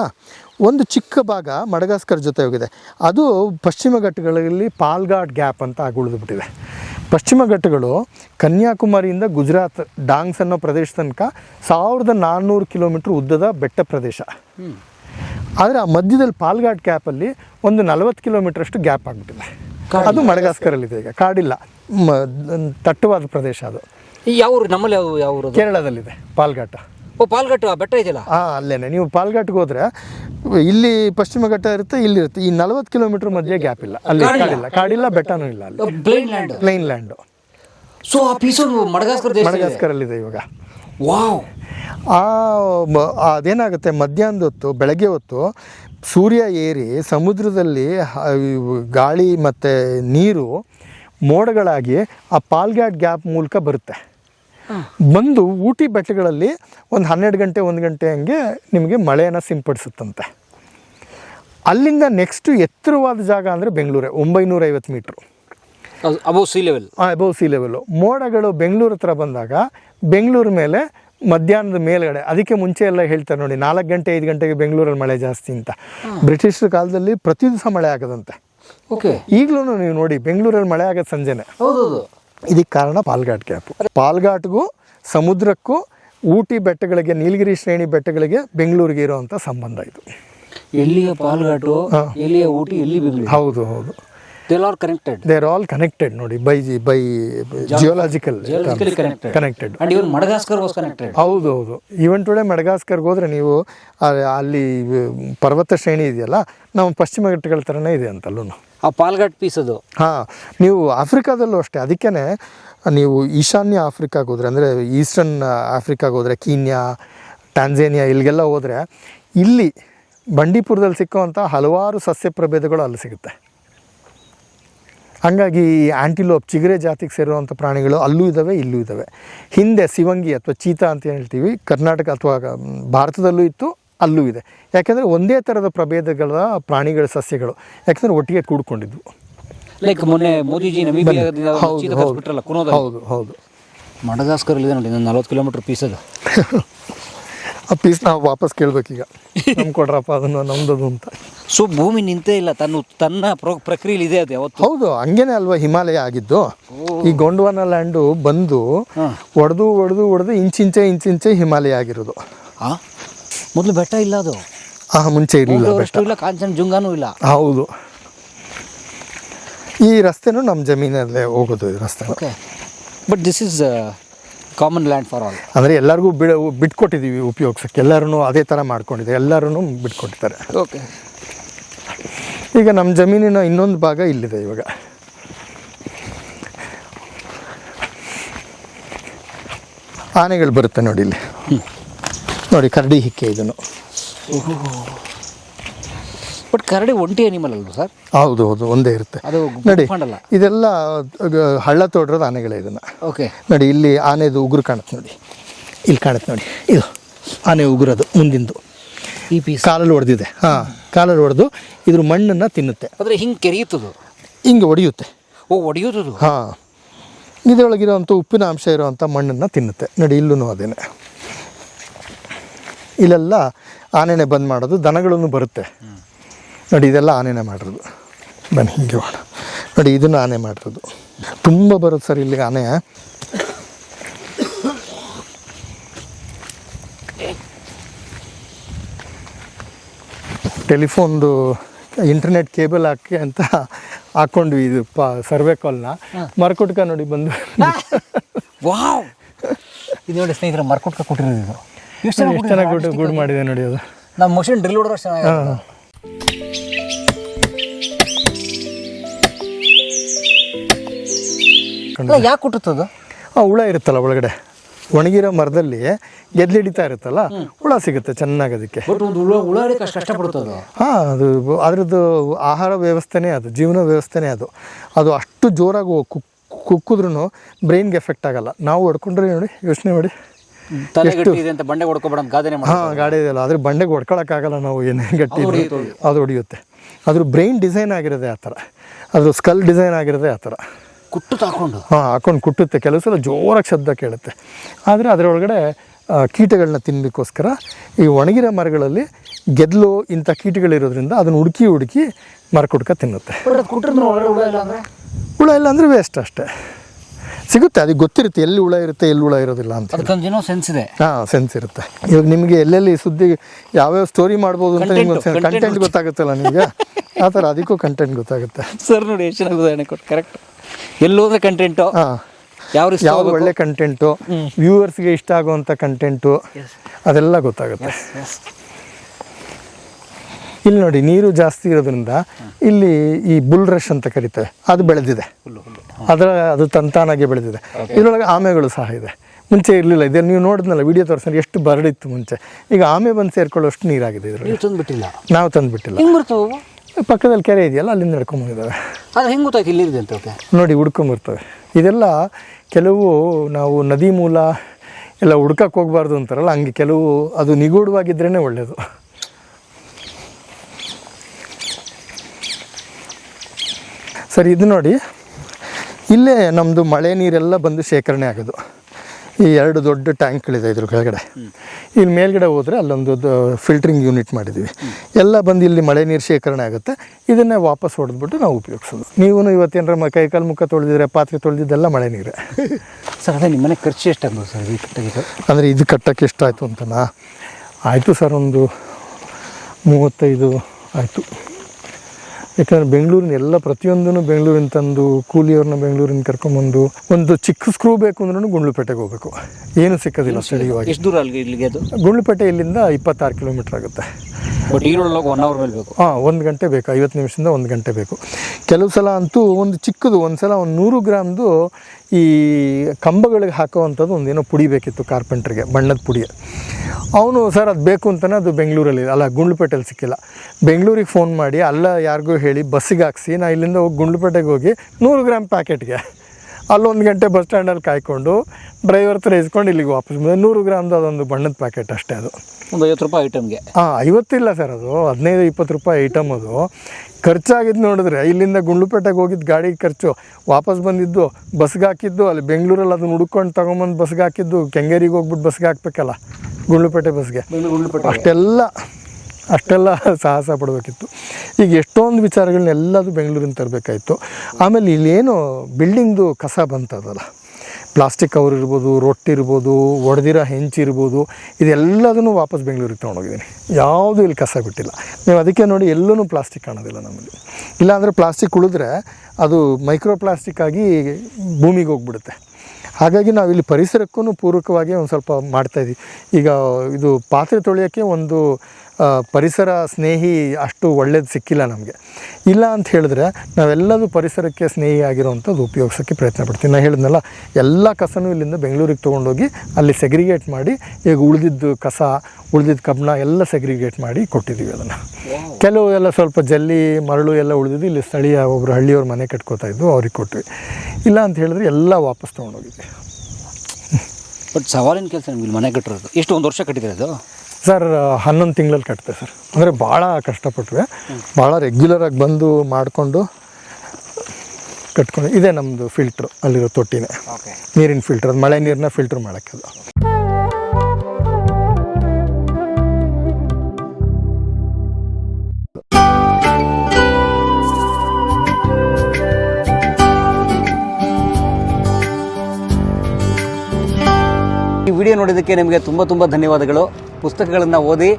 ಒಂದು ಚಿಕ್ಕ ಭಾಗ ಮಡಗಾಸ್ಕರ್ ಜೊತೆ ಹೋಗಿದೆ. ಅದು ಪಶ್ಚಿಮ ಘಟ್ಟಗಳಲ್ಲಿ ಪಾಲ್ಗಾಡ್ ಗ್ಯಾಪ್ ಅಂತ ಆಗಿ ಉಳಿದುಬಿಟ್ಟಿದೆ ಪಶ್ಚಿಮ ಘಟ್ಟಗಳು ಕನ್ಯಾಕುಮಾರಿಯಿಂದ ಗುಜರಾತ್ ಡಾಂಗ್ಸ್ ಅನ್ನೋ ಪ್ರದೇಶ ತನಕ ಸಾವಿರದ ನಾನ್ನೂರು ಕಿಲೋಮೀಟ್ರ್ ಉದ್ದದ ಬೆಟ್ಟ ಪ್ರದೇಶ. ಆದರೆ ಆ ಮಧ್ಯದಲ್ಲಿ ಪಾಲ್ಗಾಡ್ ಗ್ಯಾಪಲ್ಲಿ ಒಂದು ನಲವತ್ತು ಕಿಲೋಮೀಟ್ರಷ್ಟು ಗ್ಯಾಪ್ ಆಗಿಬಿಟ್ಟಿದೆ. ಅದು ಮಡಗಾಸ್ಕರಲ್ಲಿದೆ ಈಗ. ಕಾಡಿಲ್ಲ. ಮ ತಟ್ಟವಾದ ಪ್ರದೇಶ ಅದು. ಯಾವ ನಮ್ಮಲ್ಲಿ ಯಾವ ಯಾವ ಕೇರಳದಲ್ಲಿದೆ ಪಾಲ್ಘಾಟ. ಓ ಪಾಲ್ಘಾಟ ಆ ಬೆಟ್ಟ ಇದೆಯಲ್ಲ? ಹಾಂ ಅಲ್ಲೇನೆ. ನೀವು ಪಾಲ್ಘಾಟ್ಗೆ ಹೋದ್ರೆ ಇಲ್ಲಿ ಪಶ್ಚಿಮ ಘಟ್ಟ ಇರುತ್ತೆ ಇಲ್ಲಿ ಇರುತ್ತೆ. ಈ ನಲವತ್ತು ಕಿಲೋಮೀಟರ್ ಮಧ್ಯೆ ಗ್ಯಾಪ್ ಇಲ್ಲ. ಅಲ್ಲಿ ಕಾಡಿಲ್ಲ? ಕಾಡಿಲ್ಲ. ಬೆಟ್ಟನೂ ಇಲ್ಲ ಅಲ್ಲಿ. Plane land plane land so ಆ ಪೀಸು ಮಡಗಾಸ್ಕರ್ ದೇಶ ಮಡಗಾಸ್ಕರಲ್ಲಿದೆ ಇವಾಗ. ವಾವ್. ಆ ಅದೇನಾಗುತ್ತೆ? ಮಧ್ಯಾಹ್ನದ ಹೊತ್ತು ಬೆಳಗ್ಗೆ ಹೊತ್ತು ಸೂರ್ಯ ಏರಿ ಸಮುದ್ರದಲ್ಲಿ ಗಾಳಿ ಮತ್ತು ನೀರು ಮೋಡಗಳಾಗಿ ಆ ಪಾಲ್ಗಾಡ್ ಗ್ಯಾಪ್ ಮೂಲಕ ಬರುತ್ತೆ. ಬಂದು ಊಟಿ ಬೆಟ್ಟಗಳಲ್ಲಿ ಒಂದು ಹನ್ನೆರಡು ಗಂಟೆ ಒಂದು ಗಂಟೆ ಹಂಗೆ ನಿಮಗೆ ಮಳೆಯನ್ನು ಸಿಂಪಡಿಸುತ್ತಂತೆ. ಅಲ್ಲಿಂದ ನೆಕ್ಸ್ಟ್ ಎತ್ತರವಾದ ಜಾಗ ಅಂದರೆ ಬೆಂಗಳೂರೇ ಒಂಬೈನೂರೈವತ್ತು metre. Above sea level above sea level ಮೋಡಗಳು ಬೆಂಗಳೂರು ಹತ್ರ ಬಂದಾಗ ಬೆಂಗಳೂರು ಮೇಲೆ ಮಧ್ಯಾಹ್ನದ ಮೇಲ್ಗಡೆ ಅದಕ್ಕೆ ಮುಂಚೆ ಎಲ್ಲ ಹೇಳ್ತಾರೆ ನೋಡಿ ನಾಲ್ಕು ಗಂಟೆ ಐದು ಗಂಟೆಗೆ ಬೆಂಗಳೂರಲ್ಲಿ ಮಳೆ ಜಾಸ್ತಿ ಅಂತ. ಬ್ರಿಟಿಷರ ಕಾಲದಲ್ಲಿ ಪ್ರತಿ ದಿವಸ ಮಳೆ ಆಗದಂತೆ. ಓಕೆ ಈಗಲೂ ನೀವು ನೋಡಿ ಬೆಂಗಳೂರಲ್ಲಿ ಮಳೆ ಆಗೋದು ಸಂಜೆನೆ. ಹೌದೌದು. ಇದಕ್ಕೆ ಕಾರಣ ಪಾಲ್ಘಾಟ್ ಗ್ಯಾಪು ಪಾಲ್ಘಾಟ್ಗೂ ಸಮುದ್ರಕ್ಕೂ ಊಟಿ ಬೆಟ್ಟಗಳಿಗೆ ನೀಲಗಿರಿ ಶ್ರೇಣಿ ಬೆಟ್ಟಗಳಿಗೆ ಬೆಂಗಳೂರಿಗೆ ಇರುವಂಥ ಸಂಬಂಧ ಇದು. ಎಲ್ಲಿಯ ಪಾಲ್ಘಾಟು ಎಲ್ಲಿಯ ಊಟಿ ಎಲ್ಲಿ ಬೆಂಗಳೂರು ಹೌದು ಹೌದು. They'll are connected they are all connected ನೋಡಿ by by geological connected connected and even Madagascar was connected ಹೌದು ಹೌದು. ಈವನ್ ಟುಡೇ ಮಡಗಾಸ್ಕರ್ಗೆ ಹೋದ್ರೆ ನೀವು ಅಲ್ಲಿ ಪರ್ವತ ಶ್ರೇಣಿ ಇದೆಯಲ್ಲ ನಮ್ಮ ಪಶ್ಚಿಮ ಘಟ್ಟಗಳ ಥರನೇ ಇದೆ ಅಂತಲ್ಲೂ. ಆ ಪಾಲ್ಘಾಟ್ ಪೀಸ್ ಅದು. ಹಾಂ ನೀವು ಆಫ್ರಿಕಾದಲ್ಲೂ ಅಷ್ಟೇ. ಅದಕ್ಕೇ ನೀವು ಈಶಾನ್ಯ ಆಫ್ರಿಕಾಗೆ ಹೋದರೆ ಅಂದರೆ ಈಸ್ಟರ್ನ್ ಆಫ್ರಿಕಾಗೆ ಹೋದ್ರೆ ಕೀನ್ಯಾ ಟ್ಯಾನ್ಸೇನಿಯಾ ಇಲ್ಲಿಗೆಲ್ಲ ಹೋದರೆ ಇಲ್ಲಿ ಬಂಡೀಪುರದಲ್ಲಿ ಸಿಕ್ಕುವಂಥ ಹಲವಾರು ಸಸ್ಯ ಪ್ರಭೇದಗಳು ಅಲ್ಲಿ ಸಿಗುತ್ತೆ. ಹಾಗಾಗಿ ಆ್ಯಂಟಿಲೋಪ್ ಚಿಗರೆ ಜಾತಿಗೆ ಸೇರುವಂಥ ಪ್ರಾಣಿಗಳು ಅಲ್ಲೂ ಇದ್ದಾವೆ ಇಲ್ಲೂ ಇದ್ದಾವೆ. ಹಿಂದೆ ಸಿವಂಗಿ ಅಥವಾ ಚೀತಾ ಅಂತ ಹೇಳ್ತೀವಿ ಕರ್ನಾಟಕ ಅಥವಾ ಭಾರತದಲ್ಲೂ ಇತ್ತು ಅಲ್ಲೂ ಇದೆ. ಯಾಕೆಂದರೆ ಒಂದೇ ಥರದ ಪ್ರಭೇದಗಳ ಪ್ರಾಣಿಗಳ ಸಸ್ಯಗಳು ಯಾಕೆಂದರೆ ಒಟ್ಟಿಗೆ ಕೂಡ್ಕೊಂಡಿದ್ವು. ಲೈಕ್ ಮೊನ್ನೆ ಮೋದಿಜಿ ಹೌದು, ಚೀತಾ ಹೌದು. ಹೌದು ಹೌದು. ಮಡಗಾಸ್ಕರ್ ಇದೆ ನೋಡಿ ನಲ್ವತ್ತು ಕಿಲೋಮೀಟರ್ ಪೀಸ್ ಅದು. ಆ ಪೀಸ್ ನಾವು ವಾಪಸ್ ಕೇಳಬೇಕೀಗ. ನಮ್ಗೆ ಕೊಡ್ರಪ್ಪ ಅದನ್ನು ನಮ್ದದು ಅಂತ. ಸೊ ಭೂಮಿ ನಿಂತೇ ಇಲ್ಲ ತನ್ನ ತನ್ನ ಪ್ರಕ್ರಿಯೆಲಿ ಇದೆ ಅದು ಯಾವತ್ತು? ಹೌದು ಹಂಗೇನೆ ಅಲ್ವಾ ಹಿಮಾಲಯ ಆಗಿದ್ದು? ಈ ಗೊಂಡ್ವಾನ ಲ್ಯಾಂಡು ಬಂದು ಒಡೆದು ಒಡೆದು ಒಡೆದು ಇಂಚಿಂಚೆ ಇಂಚಿಂಚೆ ಹಿಮಾಲಯ ಆಗಿರೋದು. ಆ? ಮೊದಲು ಬೆಟ್ಟ ಇಲ್ಲ ಅದು? ಆ ಮುಂಚೆ ಇರಲಿಲ್ಲ ಬೆಟ್ಟ. ಇಲ್ಲ ಕಾಂಚನ ಜುಂಗಾನೂ ಇಲ್ಲ. ಹೌದು. ಈ ರಸ್ತೆನೂ ನಮ್ಮ ಜಮೀನಲ್ಲೇ ಹೋಗೋದು ಈ ರಸ್ತೆ okay but this is common land for all ಅಂದರೆ ಎಲ್ಲರಿಗೂ ಬಿಡ ಬಿಟ್ಕೊಟ್ಟಿದ್ದೀವಿ ಉಪಯೋಗಿಸೋಕ್ಕೆ. ಎಲ್ಲರೂ ಅದೇ ಥರ ಮಾಡ್ಕೊಂಡಿದೆ. ಎಲ್ಲರೂ ಬಿಟ್ಕೊಟ್ಟಿದ್ದಾರೆ. ಓಕೆ ಈಗ ನಮ್ಮ ಜಮೀನಿನ ಇನ್ನೊಂದು ಭಾಗ ಇಲ್ಲಿದೆ ಇವಾಗ. ಆನೆಗಳು ಬರುತ್ತೆ ನೋಡಿ ಇಲ್ಲಿ. ನೋಡಿ ಕರಡಿ ಹಿಕ್ಕೆ ಇದನ್ನು. ಬಟ್ ಕರಡಿ ಒಂಟಿ ಅನಿಮಲ್ ಅಲ್ವ ಸರ್ ಹೌದು ಹೌದು ಒಂದೇ ಇರುತ್ತೆ. ಅದು ನೋಡಿ ಮಾಡಲ್ಲ ಇದೆಲ್ಲ ಹಳ್ಳ ತೋಡಿರೋದು ಆನೆಗಳೇ ಇದನ್ನು. ಓಕೆ ನೋಡಿ ಇಲ್ಲಿ ಆನೆದು ಉಗುರು ಕಾಣುತ್ತೆ ನೋಡಿ. ಇಲ್ಲಿ ಕಾಣುತ್ತೆ ನೋಡಿ. ಇದು ಆನೆ ಉಗುರದು ಮುಂದಿಂದು. ಈ ಪಿ ಕಾಲಲ್ಲಿ ಹೊಡೆದಿದೆ ಹಾಂ ಕಾಲಲ್ಲಿ ಹೊಡೆದು ಇದ್ರ ಮಣ್ಣನ್ನು ತಿನ್ನುತ್ತೆ. ಅಂದರೆ ಹಿಂಗೆ ಕೆರೆಯುತ್ತದು? ಹಿಂಗೆ ಒಡೆಯುತ್ತೆ. ಓ ಒಡೆಯುತ್ತದು? ಹಾಂ. ಇದರೊಳಗಿರುವಂಥ ಉಪ್ಪಿನ ಅಂಶ ಇರೋವಂಥ ಮಣ್ಣನ್ನು ತಿನ್ನುತ್ತೆ. ನೋಡಿ ಇಲ್ಲೂ ಅದೇನೆ. ಇಲ್ಲೆಲ್ಲ ಆನೆನೆ ಬಂದ್ ಮಾಡೋದು ದನಗಳನ್ನು ಬರುತ್ತೆ. ನೋಡಿ ಇದೆಲ್ಲ ಆನೆನೆ ಮಾಡಿರೋದು. ಬನ್ನಿ ಹಿಂಗೆ ಮಾಡ ನೋಡಿ ಇದನ್ನು ಆನೆ ಮಾಡಿರೋದು. ತುಂಬ ಬರುತ್ತೆ ಸರ್ ಇಲ್ಲಿ ಆನೆ. ಟೆಲಿಫೋನ್ದು ಇಂಟರ್ನೆಟ್ ಕೇಬಲ್ ಹಾಕಿ ಅಂತ ಹಾಕ್ಕೊಂಡ್ವಿ ಇದು ಪ ಸರ್ವೆ ಕಾಲ್ನ ಮರ್ಕೊಟ್ಕ ನೋಡಿ ಬಂದು. ವಾವ್. ಇದು ನೋಡಿ ಸ್ನೇಹಿತರೆ ಮರ್ಕೊಟ್ಕ ಕೊಟ್ಟಿರೋದು ಇದು. ಎಷ್ಟು ಚೆನ್ನಾಗಿ ಗೂಡು ಮಾಡಿದೆ ನೋಡಿ ಅದು. ನಮ್ಮ ಮಷಿನ್ ಡ್ರಿಲ್ ಹೊಡೋರು ಚೆನ್ನಾಗಿ ಯಾಕೆ ಕೊಟ್ಟುತ್ತದು ಆ ಹುಳ ಇರುತ್ತಲ್ಲ ಒಳಗಡೆ. ಒಣಗಿರೋ ಮರದಲ್ಲಿ ಗೆದ್ಲು ಹಿಡಿತಾ ಇರುತ್ತಲ್ಲ ಹುಳ ಸಿಗುತ್ತೆ ಚೆನ್ನಾಗಿ ಅದಕ್ಕೆ. ಹಾಂ ಅದು ಅದ್ರದ್ದು ಆಹಾರ ವ್ಯವಸ್ಥೆನೇ ಅದು ಜೀವನ ವ್ಯವಸ್ಥೆನೇ ಅದು. ಅದು ಅಷ್ಟು ಜೋರಾಗಿ ಕುಕ್ಕಿದ್ರೂ ಬ್ರೈನ್ಗೆ ಎಫೆಕ್ಟ್ ಆಗಲ್ಲ. ನಾವು ಹೊಡ್ಕೊಂಡ್ರೆ ನೋಡಿ ಯೋಚನೆ ಮಾಡಿ. ತಲೆ ಗಟ್ಟಿ ಇದೆ ಅಂತ ಬಂಡೆ ಹಾಂ ಗಾಡಿ ಇದೆಯಲ್ಲ ಆದರೆ ಬಂಡೆಗೆ ಹೊಡ್ಕೊಳಕ್ಕಾಗಲ್ಲ ನಾವು ಏನೇ ಗಟ್ಟಿ. ಅದು ಹೊಡಿಯುತ್ತೆ. ಅದ್ರ ಬ್ರೈನ್ ಡಿಸೈನ್ ಆಗಿರೋದೇ ಆ ಥರ. ಅದ್ರ ಸ್ಕಲ್ ಡಿಸೈನ್ ಆಗಿರೋದೇ ಆ ಥರ. ಕುಟ್ಟು ತಾಕೊಂಡು. ಹಾಂ ಹಾಕೊಂಡು ಕುಟ್ಟುತ್ತೆ. ಕೆಲವು ಸಲ ಜೋರಾಗಿ ಶಬ್ದ ಕೇಳುತ್ತೆ. ಆದರೆ ಅದರೊಳಗಡೆ ಕೀಟಗಳನ್ನ ತಿನ್ನಲಿಕ್ಕೋಸ್ಕರ ಈ ಒಣಗಿರೋ ಮರಗಳಲ್ಲಿ ಗೆದ್ಲು ಇಂಥ ಕೀಟಗಳಿರೋದ್ರಿಂದ ಅದನ್ನು ಹುಡುಕಿ ಹುಡುಕಿ ಮರ ಕುಡ್ಕ ತಿನ್ನುತ್ತೆ. ಹುಳ ಇಲ್ಲ ಅಂದ್ರೆ? ವೇಸ್ಟ್ ಅಷ್ಟೇ. ಸಿಗುತ್ತೆ ಅದಕ್ಕೆ ಗೊತ್ತಿರುತ್ತೆ ಎಲ್ಲಿ ಹುಳ ಇರುತ್ತೆ ಎಲ್ಲಿ ಹುಳ ಇರೋದಿಲ್ಲ ಅಂತ ಅದಕ್ಕೊಂದಿನೋ ಸೆನ್ಸ್ ಇದೆ. ಹಾಂ ಸೆನ್ಸ್ ಇರುತ್ತೆ. ಇವಾಗ ನಿಮಗೆ ಎಲ್ಲೆಲ್ಲಿ ಸುದ್ದಿ ಯಾವ್ಯಾವ ಸ್ಟೋರಿ ಮಾಡ್ಬೋದು ಅಂತ ನಿಮ್ಗೆ ಕಂಟೆಂಟ್ ಗೊತ್ತಾಗುತ್ತಲ್ಲ ನಿಮಗೆ? ಆ ಥರ ಅದಕ್ಕೂ ಕಂಟೆಂಟ್ ಗೊತ್ತಾಗುತ್ತೆ. ಸರ್ ನೋಡಿ ಎಷ್ಟು ಉದಾಹರಣೆ ಕೊಟ್ಟು ಕರೆಕ್ಟ್ ಎಲ್ಲೋದ್ರೆ ಕಂಟೆಂಟು ಯಾವ ಯಾವ್ದು ಒಳ್ಳೆ ಕಂಟೆಂಟು ವ್ಯೂವರ್ಸ್ಗೆ ಇಷ್ಟ ಆಗುವಂಥ ಕಂಟೆಂಟು ಅದೆಲ್ಲ ಗೊತ್ತಾಗುತ್ತೆ. ಇಲ್ಲಿ ನೋಡಿ ನೀರು ಜಾಸ್ತಿ ಇರೋದ್ರಿಂದ ಇಲ್ಲಿ ಈ ಬುಲ್ ರಶ್ ಅಂತ ಕರಿತೇವೆ ಅದು ಬೆಳೆದಿದೆ. ಅದರ ಅದು ತಂತಾನಾಗಿ ಬೆಳೆದಿದೆ. ಇದರೊಳಗೆ ಆಮೆಗಳು ಸಹ ಇದೆ. ಮುಂಚೆ ಇರಲಿಲ್ಲ ಇದೆ ನೀವು ನೋಡಿದ್ನಲ್ಲ ವಿಡಿಯೋ ತೋರಿಸಿದ್ರೆ ಎಷ್ಟು ಬರಡಿತ್ತು ಮುಂಚೆ. ಈಗ ಆಮೆ ಬಂದು ಸೇರ್ಕೊಳ್ಳೋಷ್ಟು ನೀರಾಗಿದೆ ಇದರಲ್ಲಿ ನಾವು ತಂದ್ಬಿಟ್ಟಿಲ್ಲ? ನಾವು ಪಕ್ಕದಲ್ಲಿ ಕೆರೆ ಇದೆಯಲ್ಲ ಅಲ್ಲಿಂದ ನಡ್ಕೊಂಬಂದಿದ್ದಾವೆ ಅದು ಹೆಂಗೆ ಗೊತ್ತಾಯ್ತು ಇಲ್ಲಿದೆ ಅಂತ ಓಕೆ? ನೋಡಿ ಹುಡ್ಕೊಂಬರ್ತವೆ ಇದೆಲ್ಲ ಕೆಲವು ನಾವು ನದಿ ಮೂಲ ಎಲ್ಲ ಹುಡ್ಕಕ್ಕೆ ಹೋಗ್ಬಾರ್ದು ಅಂತಾರಲ್ಲ ಹಂಗೆ ಕೆಲವು ಅದು ನಿಗೂಢವಾಗಿದ್ರೇ ಒಳ್ಳೆಯದು ಸರಿ ಇದು ನೋಡಿ. ಇಲ್ಲೇ ನಮ್ಮದು ಮಳೆ ನೀರೆಲ್ಲ ಬಂದು ಶೇಖರಣೆ ಆಗೋದು. ಈ ಎರಡು ದೊಡ್ಡ ಟ್ಯಾಂಕ್ಗಳಿದೆ ಇದ್ರ ಕೆಳಗಡೆ. ಇಲ್ಲಿ ಮೇಲ್ಗಡೆ ಹೋದರೆ ಅಲ್ಲೊಂದು ಫಿಲ್ಟ್ರಿಂಗ್ ಯೂನಿಟ್ ಮಾಡಿದ್ದೀವಿ. ಎಲ್ಲ ಬಂದು ಇಲ್ಲಿ ಮಳೆ ನೀರು ಶೇಖರಣೆ ಆಗುತ್ತೆ. ಇದನ್ನೇ ವಾಪಸ್ ಹೊಡೆದ್ಬಿಟ್ಟು ನಾವು ಉಪಯೋಗಿಸೋದು. ನೀವು ಇವತ್ತೇನಾರ ಕೈ ಕಾಲು ಮುಖ ತೊಳೆದಿದ್ರೆ ಪಾತ್ರೆ ತೊಳೆದಿದ್ದೆಲ್ಲ ಮಳೆ ನೀರು. ಸರ್ ಅದೇ ನಿಮ್ಮನೆ ಖರ್ಚು ಎಷ್ಟಾಗ್ಬೋದು ಸರ್ ಈ ಕಟ್ಟಿಗೆ? ಅಂದರೆ ಇದು ಕಟ್ಟಕ್ಕೆ ಎಷ್ಟಾಯಿತು ಅಂತನಾ? ಆಯಿತು ಸರ್ ಒಂದು ಮೂವತ್ತೈದು ಆಯಿತು. ಯಾಕಂದರೆ ಬೆಂಗಳೂರಿನ ಎಲ್ಲ ಪ್ರತಿಯೊಂದನ್ನು ಬೆಂಗಳೂರಿನ ತಂದು ಕೂಲಿಯವ್ರನ್ನ ಬೆಂಗಳೂರಿನ ಕರ್ಕೊಂಬಂದು ಒಂದು ಚಿಕ್ಕ ಸ್ಕ್ರೂ ಬೇಕು ಅಂದ್ರೂ ಗುಂಡ್ಲುಪೇಟೆಗೆ ಹೋಗಬೇಕು. ಏನು ಸಿಕ್ಕೋದಿಲ್ಲ ಸ್ಥಳೀಯವಾಗಿ. ಎಷ್ಟು ದೂರ ಅಲ್ಲಿಗೆ ಇಲ್ಲಿಗೆ ಅದು? ಗುಂಡ್ಲುಪೇಟೆ ಇಲ್ಲಿಂದ ಇಪ್ಪತ್ತಾರು ಕಿಲೋಮೀಟರ್ ಆಗುತ್ತೆ. ಬಟ್ ಈರೋಡಲ್ಲಿ ಒನ್ ಅವರ್ ಮೇಲೆ ಬೇಕು ಹಾಂ ಒಂದು ಗಂಟೆ ಬೇಕು ಐವತ್ತು ನಿಮಿಷದಿಂದ ಒಂದು ಗಂಟೆ ಬೇಕು. ಕೆಲವು ಸಲ ಅಂತೂ ಒಂದು ಚಿಕ್ಕದು ಒಂದು ಸಲ ಒಂದು ನೂರು ಗ್ರಾಮ್ದು ಈ ಕಂಬಗಳಿಗೆ ಹಾಕೋವಂಥದ್ದು ಒಂದೇನೋ ಪುಡಿ ಬೇಕಿತ್ತು ಕಾರ್ಪೆಂಟ್ರಿಗೆ ಬಣ್ಣದ ಪುಡಿ. ಅವನು ಸರ್ ಅದು ಬೇಕು ಅಂತಲೇ ಅದು ಬೆಂಗಳೂರಲ್ಲಿ ಅಲ್ಲ ಗುಂಡ್ಲುಪೇಟೆಯಲ್ಲಿ ಸಿಕ್ಕಿಲ್ಲ. ಬೆಂಗಳೂರಿಗೆ ಫೋನ್ ಮಾಡಿ ಅಲ್ಲ ಯಾರಿಗೂ ಹೇಳಿ ಬಸ್ಸಿಗೆ ಹಾಕ್ಸಿ ನಾ ಇಲ್ಲಿಂದ ಹೋಗಿ ಗುಂಡ್ಲುಪೇಟೆಗೆ ಹೋಗಿ ನೂರು ಗ್ರಾಮ್ ಪ್ಯಾಕೆಟ್ಗೆ. ಅಲ್ಲೊಂದು ಗಂಟೆ ಬಸ್ ಸ್ಟ್ಯಾಂಡಲ್ಲಿ ಕಾಯ್ಕೊಂಡು ಡ್ರೈವರ್ ಹತ್ರ ಇಸ್ಕೊಂಡು ಇಲ್ಲಿಗೆ ವಾಪಸ್ ಬಂದೆ. ನೂರು ಗ್ರಾಮ್ದು ಅದೊಂದು ಬಣ್ಣದ ಪ್ಯಾಕೆಟ್ ಅಷ್ಟೇ ಅದು. ಒಂದು ಐವತ್ತು ರೂಪಾಯಿ ಐಟಮ್ಗೆ. ಹಾಂ ಐವತ್ತಿಲ್ಲ ಸರ್ ಅದು. ಹದಿನೈದು ಇಪ್ಪತ್ತು ರೂಪಾಯಿ ಐಟಮ್ ಅದು. ಖರ್ಚಾಗಿದ್ದು ನೋಡಿದ್ರೆ ಇಲ್ಲಿಂದ ಗುಂಡ್ಲುಪೇಟೆಗೆ ಹೋಗಿದ್ದು ಗಾಡಿ ಖರ್ಚು ವಾಪಸ್ ಬಂದಿದ್ದು ಬಸ್ಗೆ ಹಾಕಿದ್ದು ಅಲ್ಲಿ ಬೆಂಗಳೂರಲ್ಲಿ ಅದನ್ನ ಹುಡ್ಕೊಂಡು ತಗೊಂಬಂದು ಬಸ್ಗೆ ಹಾಕಿದ್ದು ಕೆಂಗೇರಿಗೆ ಹೋಗ್ಬಿಟ್ಟು ಬಸ್ಗೆ ಹಾಕ್ಬೇಕಲ್ಲ ಗುಂಡ್ಲುಪೇಟೆ ಬಸ್ಗೆ. ಅಷ್ಟೆಲ್ಲ ಅಷ್ಟೆಲ್ಲ ಸಾಹಸ ಪಡಬೇಕಿತ್ತು. ಈಗ ಎಷ್ಟೊಂದು ವಿಚಾರಗಳನ್ನೆಲ್ಲದು ಬೆಂಗಳೂರಿನ ಬೆಂಗಳೂರಿಂದ ತರಬೇಕಾಯಿತು. ಆಮೇಲೆ ಇಲ್ಲೇನು ಬಿಲ್ಡಿಂಗ್ದು ಕಸ ಬಂತದಲ್ಲ. ಪ್ಲಾಸ್ಟಿಕ್ ಕವರ್ ಇರ್ಬೋದು, ರೊಟ್ಟಿ ಇರ್ಬೋದು, ಒಡೆದಿರೋ ಹೆಂಚು ಇರ್ಬೋದು, ಇದೆಲ್ಲದನ್ನು ವಾಪಸ್ ಬೆಂಗಳೂರಿಗೆ ತೊಗೊಂಡೋಗಿದ್ದೀನಿ. ಯಾವುದೂ ಇಲ್ಲಿ ಕಸ ಬಿಟ್ಟಿಲ್ಲ. ನೀವು ಅದಕ್ಕೆ ನೋಡಿ ಎಲ್ಲೂ ಪ್ಲಾಸ್ಟಿಕ್ ಕಾಣೋದಿಲ್ಲ ನಮ್ಮಲ್ಲಿ. ಇಲ್ಲಾಂದರೆ ಪ್ಲಾಸ್ಟಿಕ್ ಉಳಿದ್ರೆ ಅದು ಮೈಕ್ರೋ ಪ್ಲಾಸ್ಟಿಕ್ ಆಗಿ ಭೂಮಿಗೆ ಹೋಗ್ಬಿಡುತ್ತೆ. ಹಾಗಾಗಿ ನಾವು ಇಲ್ಲಿ ಪರಿಸರಕ್ಕೂ ಪೂರಕವಾಗಿ ಒಂದು ಸ್ವಲ್ಪ ಮಾಡ್ತಾಯಿದ್ದೀವಿ ಈಗ ಇದು ಪಾತ್ರೆ ತೊಳೆಯೋಕ್ಕೆ ಒಂದು ಪರಿಸರ ಸ್ನೇಹಿ ಅಷ್ಟು ಒಳ್ಳೇದು ಸಿಕ್ಕಿಲ್ಲ ನಮಗೆ. ಇಲ್ಲ ಅಂತ ಹೇಳಿದ್ರೆ ನಾವೆಲ್ಲದೂ ಪರಿಸರಕ್ಕೆ ಸ್ನೇಹಿ ಆಗಿರುವಂಥದ್ದು ಉಪಯೋಗಿಸೋಕ್ಕೆ ಪ್ರಯತ್ನ ಪಡ್ತೀವಿ. ನಾನು ಹೇಳಿದ್ನಲ್ಲ ಎಲ್ಲ ಕಸನೂ ಇಲ್ಲಿಂದ ಬೆಂಗಳೂರಿಗೆ ತೊಗೊಂಡೋಗಿ ಅಲ್ಲಿ ಸೆಗ್ರಿಗೇಟ್ ಮಾಡಿ ಈಗ ಉಳಿದಿದ್ದು ಕಸ ಉಳಿದಿದ್ದ ಕಬ್ಬಣ ಎಲ್ಲ ಸೆಗ್ರಿಗೇಟ್ ಮಾಡಿ ಕೊಟ್ಟಿದ್ದೀವಿ ಅದನ್ನು. ಕೆಲವು ಎಲ್ಲ ಸ್ವಲ್ಪ ಜಲ್ಲಿ ಮರಳು ಎಲ್ಲ ಉಳಿದಿದ್ದು ಇಲ್ಲಿ ಸ್ಥಳೀಯ ಒಬ್ಬರು ಹಳ್ಳಿಯವ್ರ ಮನೆ ಕಟ್ಕೋತಾ ಇದ್ದು ಅವ್ರಿಗೆ ಕೊಟ್ವಿ. ಇಲ್ಲ ಅಂತ ಹೇಳಿದ್ರೆ ಎಲ್ಲ ವಾಪಸ್ ತೊಗೊಂಡೋಗಿದ್ವಿ. ಬಟ್ ಸವಾಲಿನ ಕೆಲಸ ನಿಮ್ಗೆ ಮನೆ ಕಟ್ಟಿರೋದು. ಎಷ್ಟು ಒಂದು ವರ್ಷ ಕಟ್ಟಿದ್ರೆ ಅದು? ಸರ್ ಹನ್ನೊಂದು ತಿಂಗಳಲ್ಲಿ ಕಟ್ಟಿದೆ ಸರ್. ಅಂದರೆ ಭಾಳ ಕಷ್ಟಪಟ್ಟಿವೆ ಭಾಳ ರೆಗ್ಯುಲರಾಗಿ ಬಂದು ಮಾಡಿಕೊಂಡು ಕಟ್ಕೊಂಡು ಇದೇ ನಮ್ಮದು ಫಿಲ್ಟ್ರು ಅಲ್ಲಿರೋ ತೊಟ್ಟಿನೇ. ಓಕೆ ನೀರಿನ ಫಿಲ್ಟರ್ ಅದು ಮಳೆ ನೀರನ್ನ ಫಿಲ್ಟ್ರ್ ಮಾಡೋಕ್ಕೆ ಅದು. ಈ ವಿಡಿಯೋ ನೋಡಿದ್ದಕ್ಕೆ ನಿಮಗೆ ತುಂಬ ತುಂಬ ಧನ್ಯವಾದಗಳು. ಪುಸ್ತಕಗಳನ್ನು ಓದಿ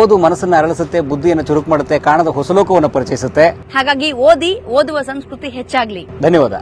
ಓದು ಮನಸ್ಸನ್ನು ಅರಳಿಸುತ್ತೆ ಬುದ್ಧಿಯನ್ನು ಚುರುಕು ಮಾಡುತ್ತೆ ಕಾಣದ ಹೊಸಲೋಕವನ್ನು ಪರಿಚಯಿಸುತ್ತೆ. ಹಾಗಾಗಿ ಓದಿ ಓದುವ ಸಂಸ್ಕೃತಿ ಹೆಚ್ಚಾಗ್ಲಿ. ಧನ್ಯವಾದ.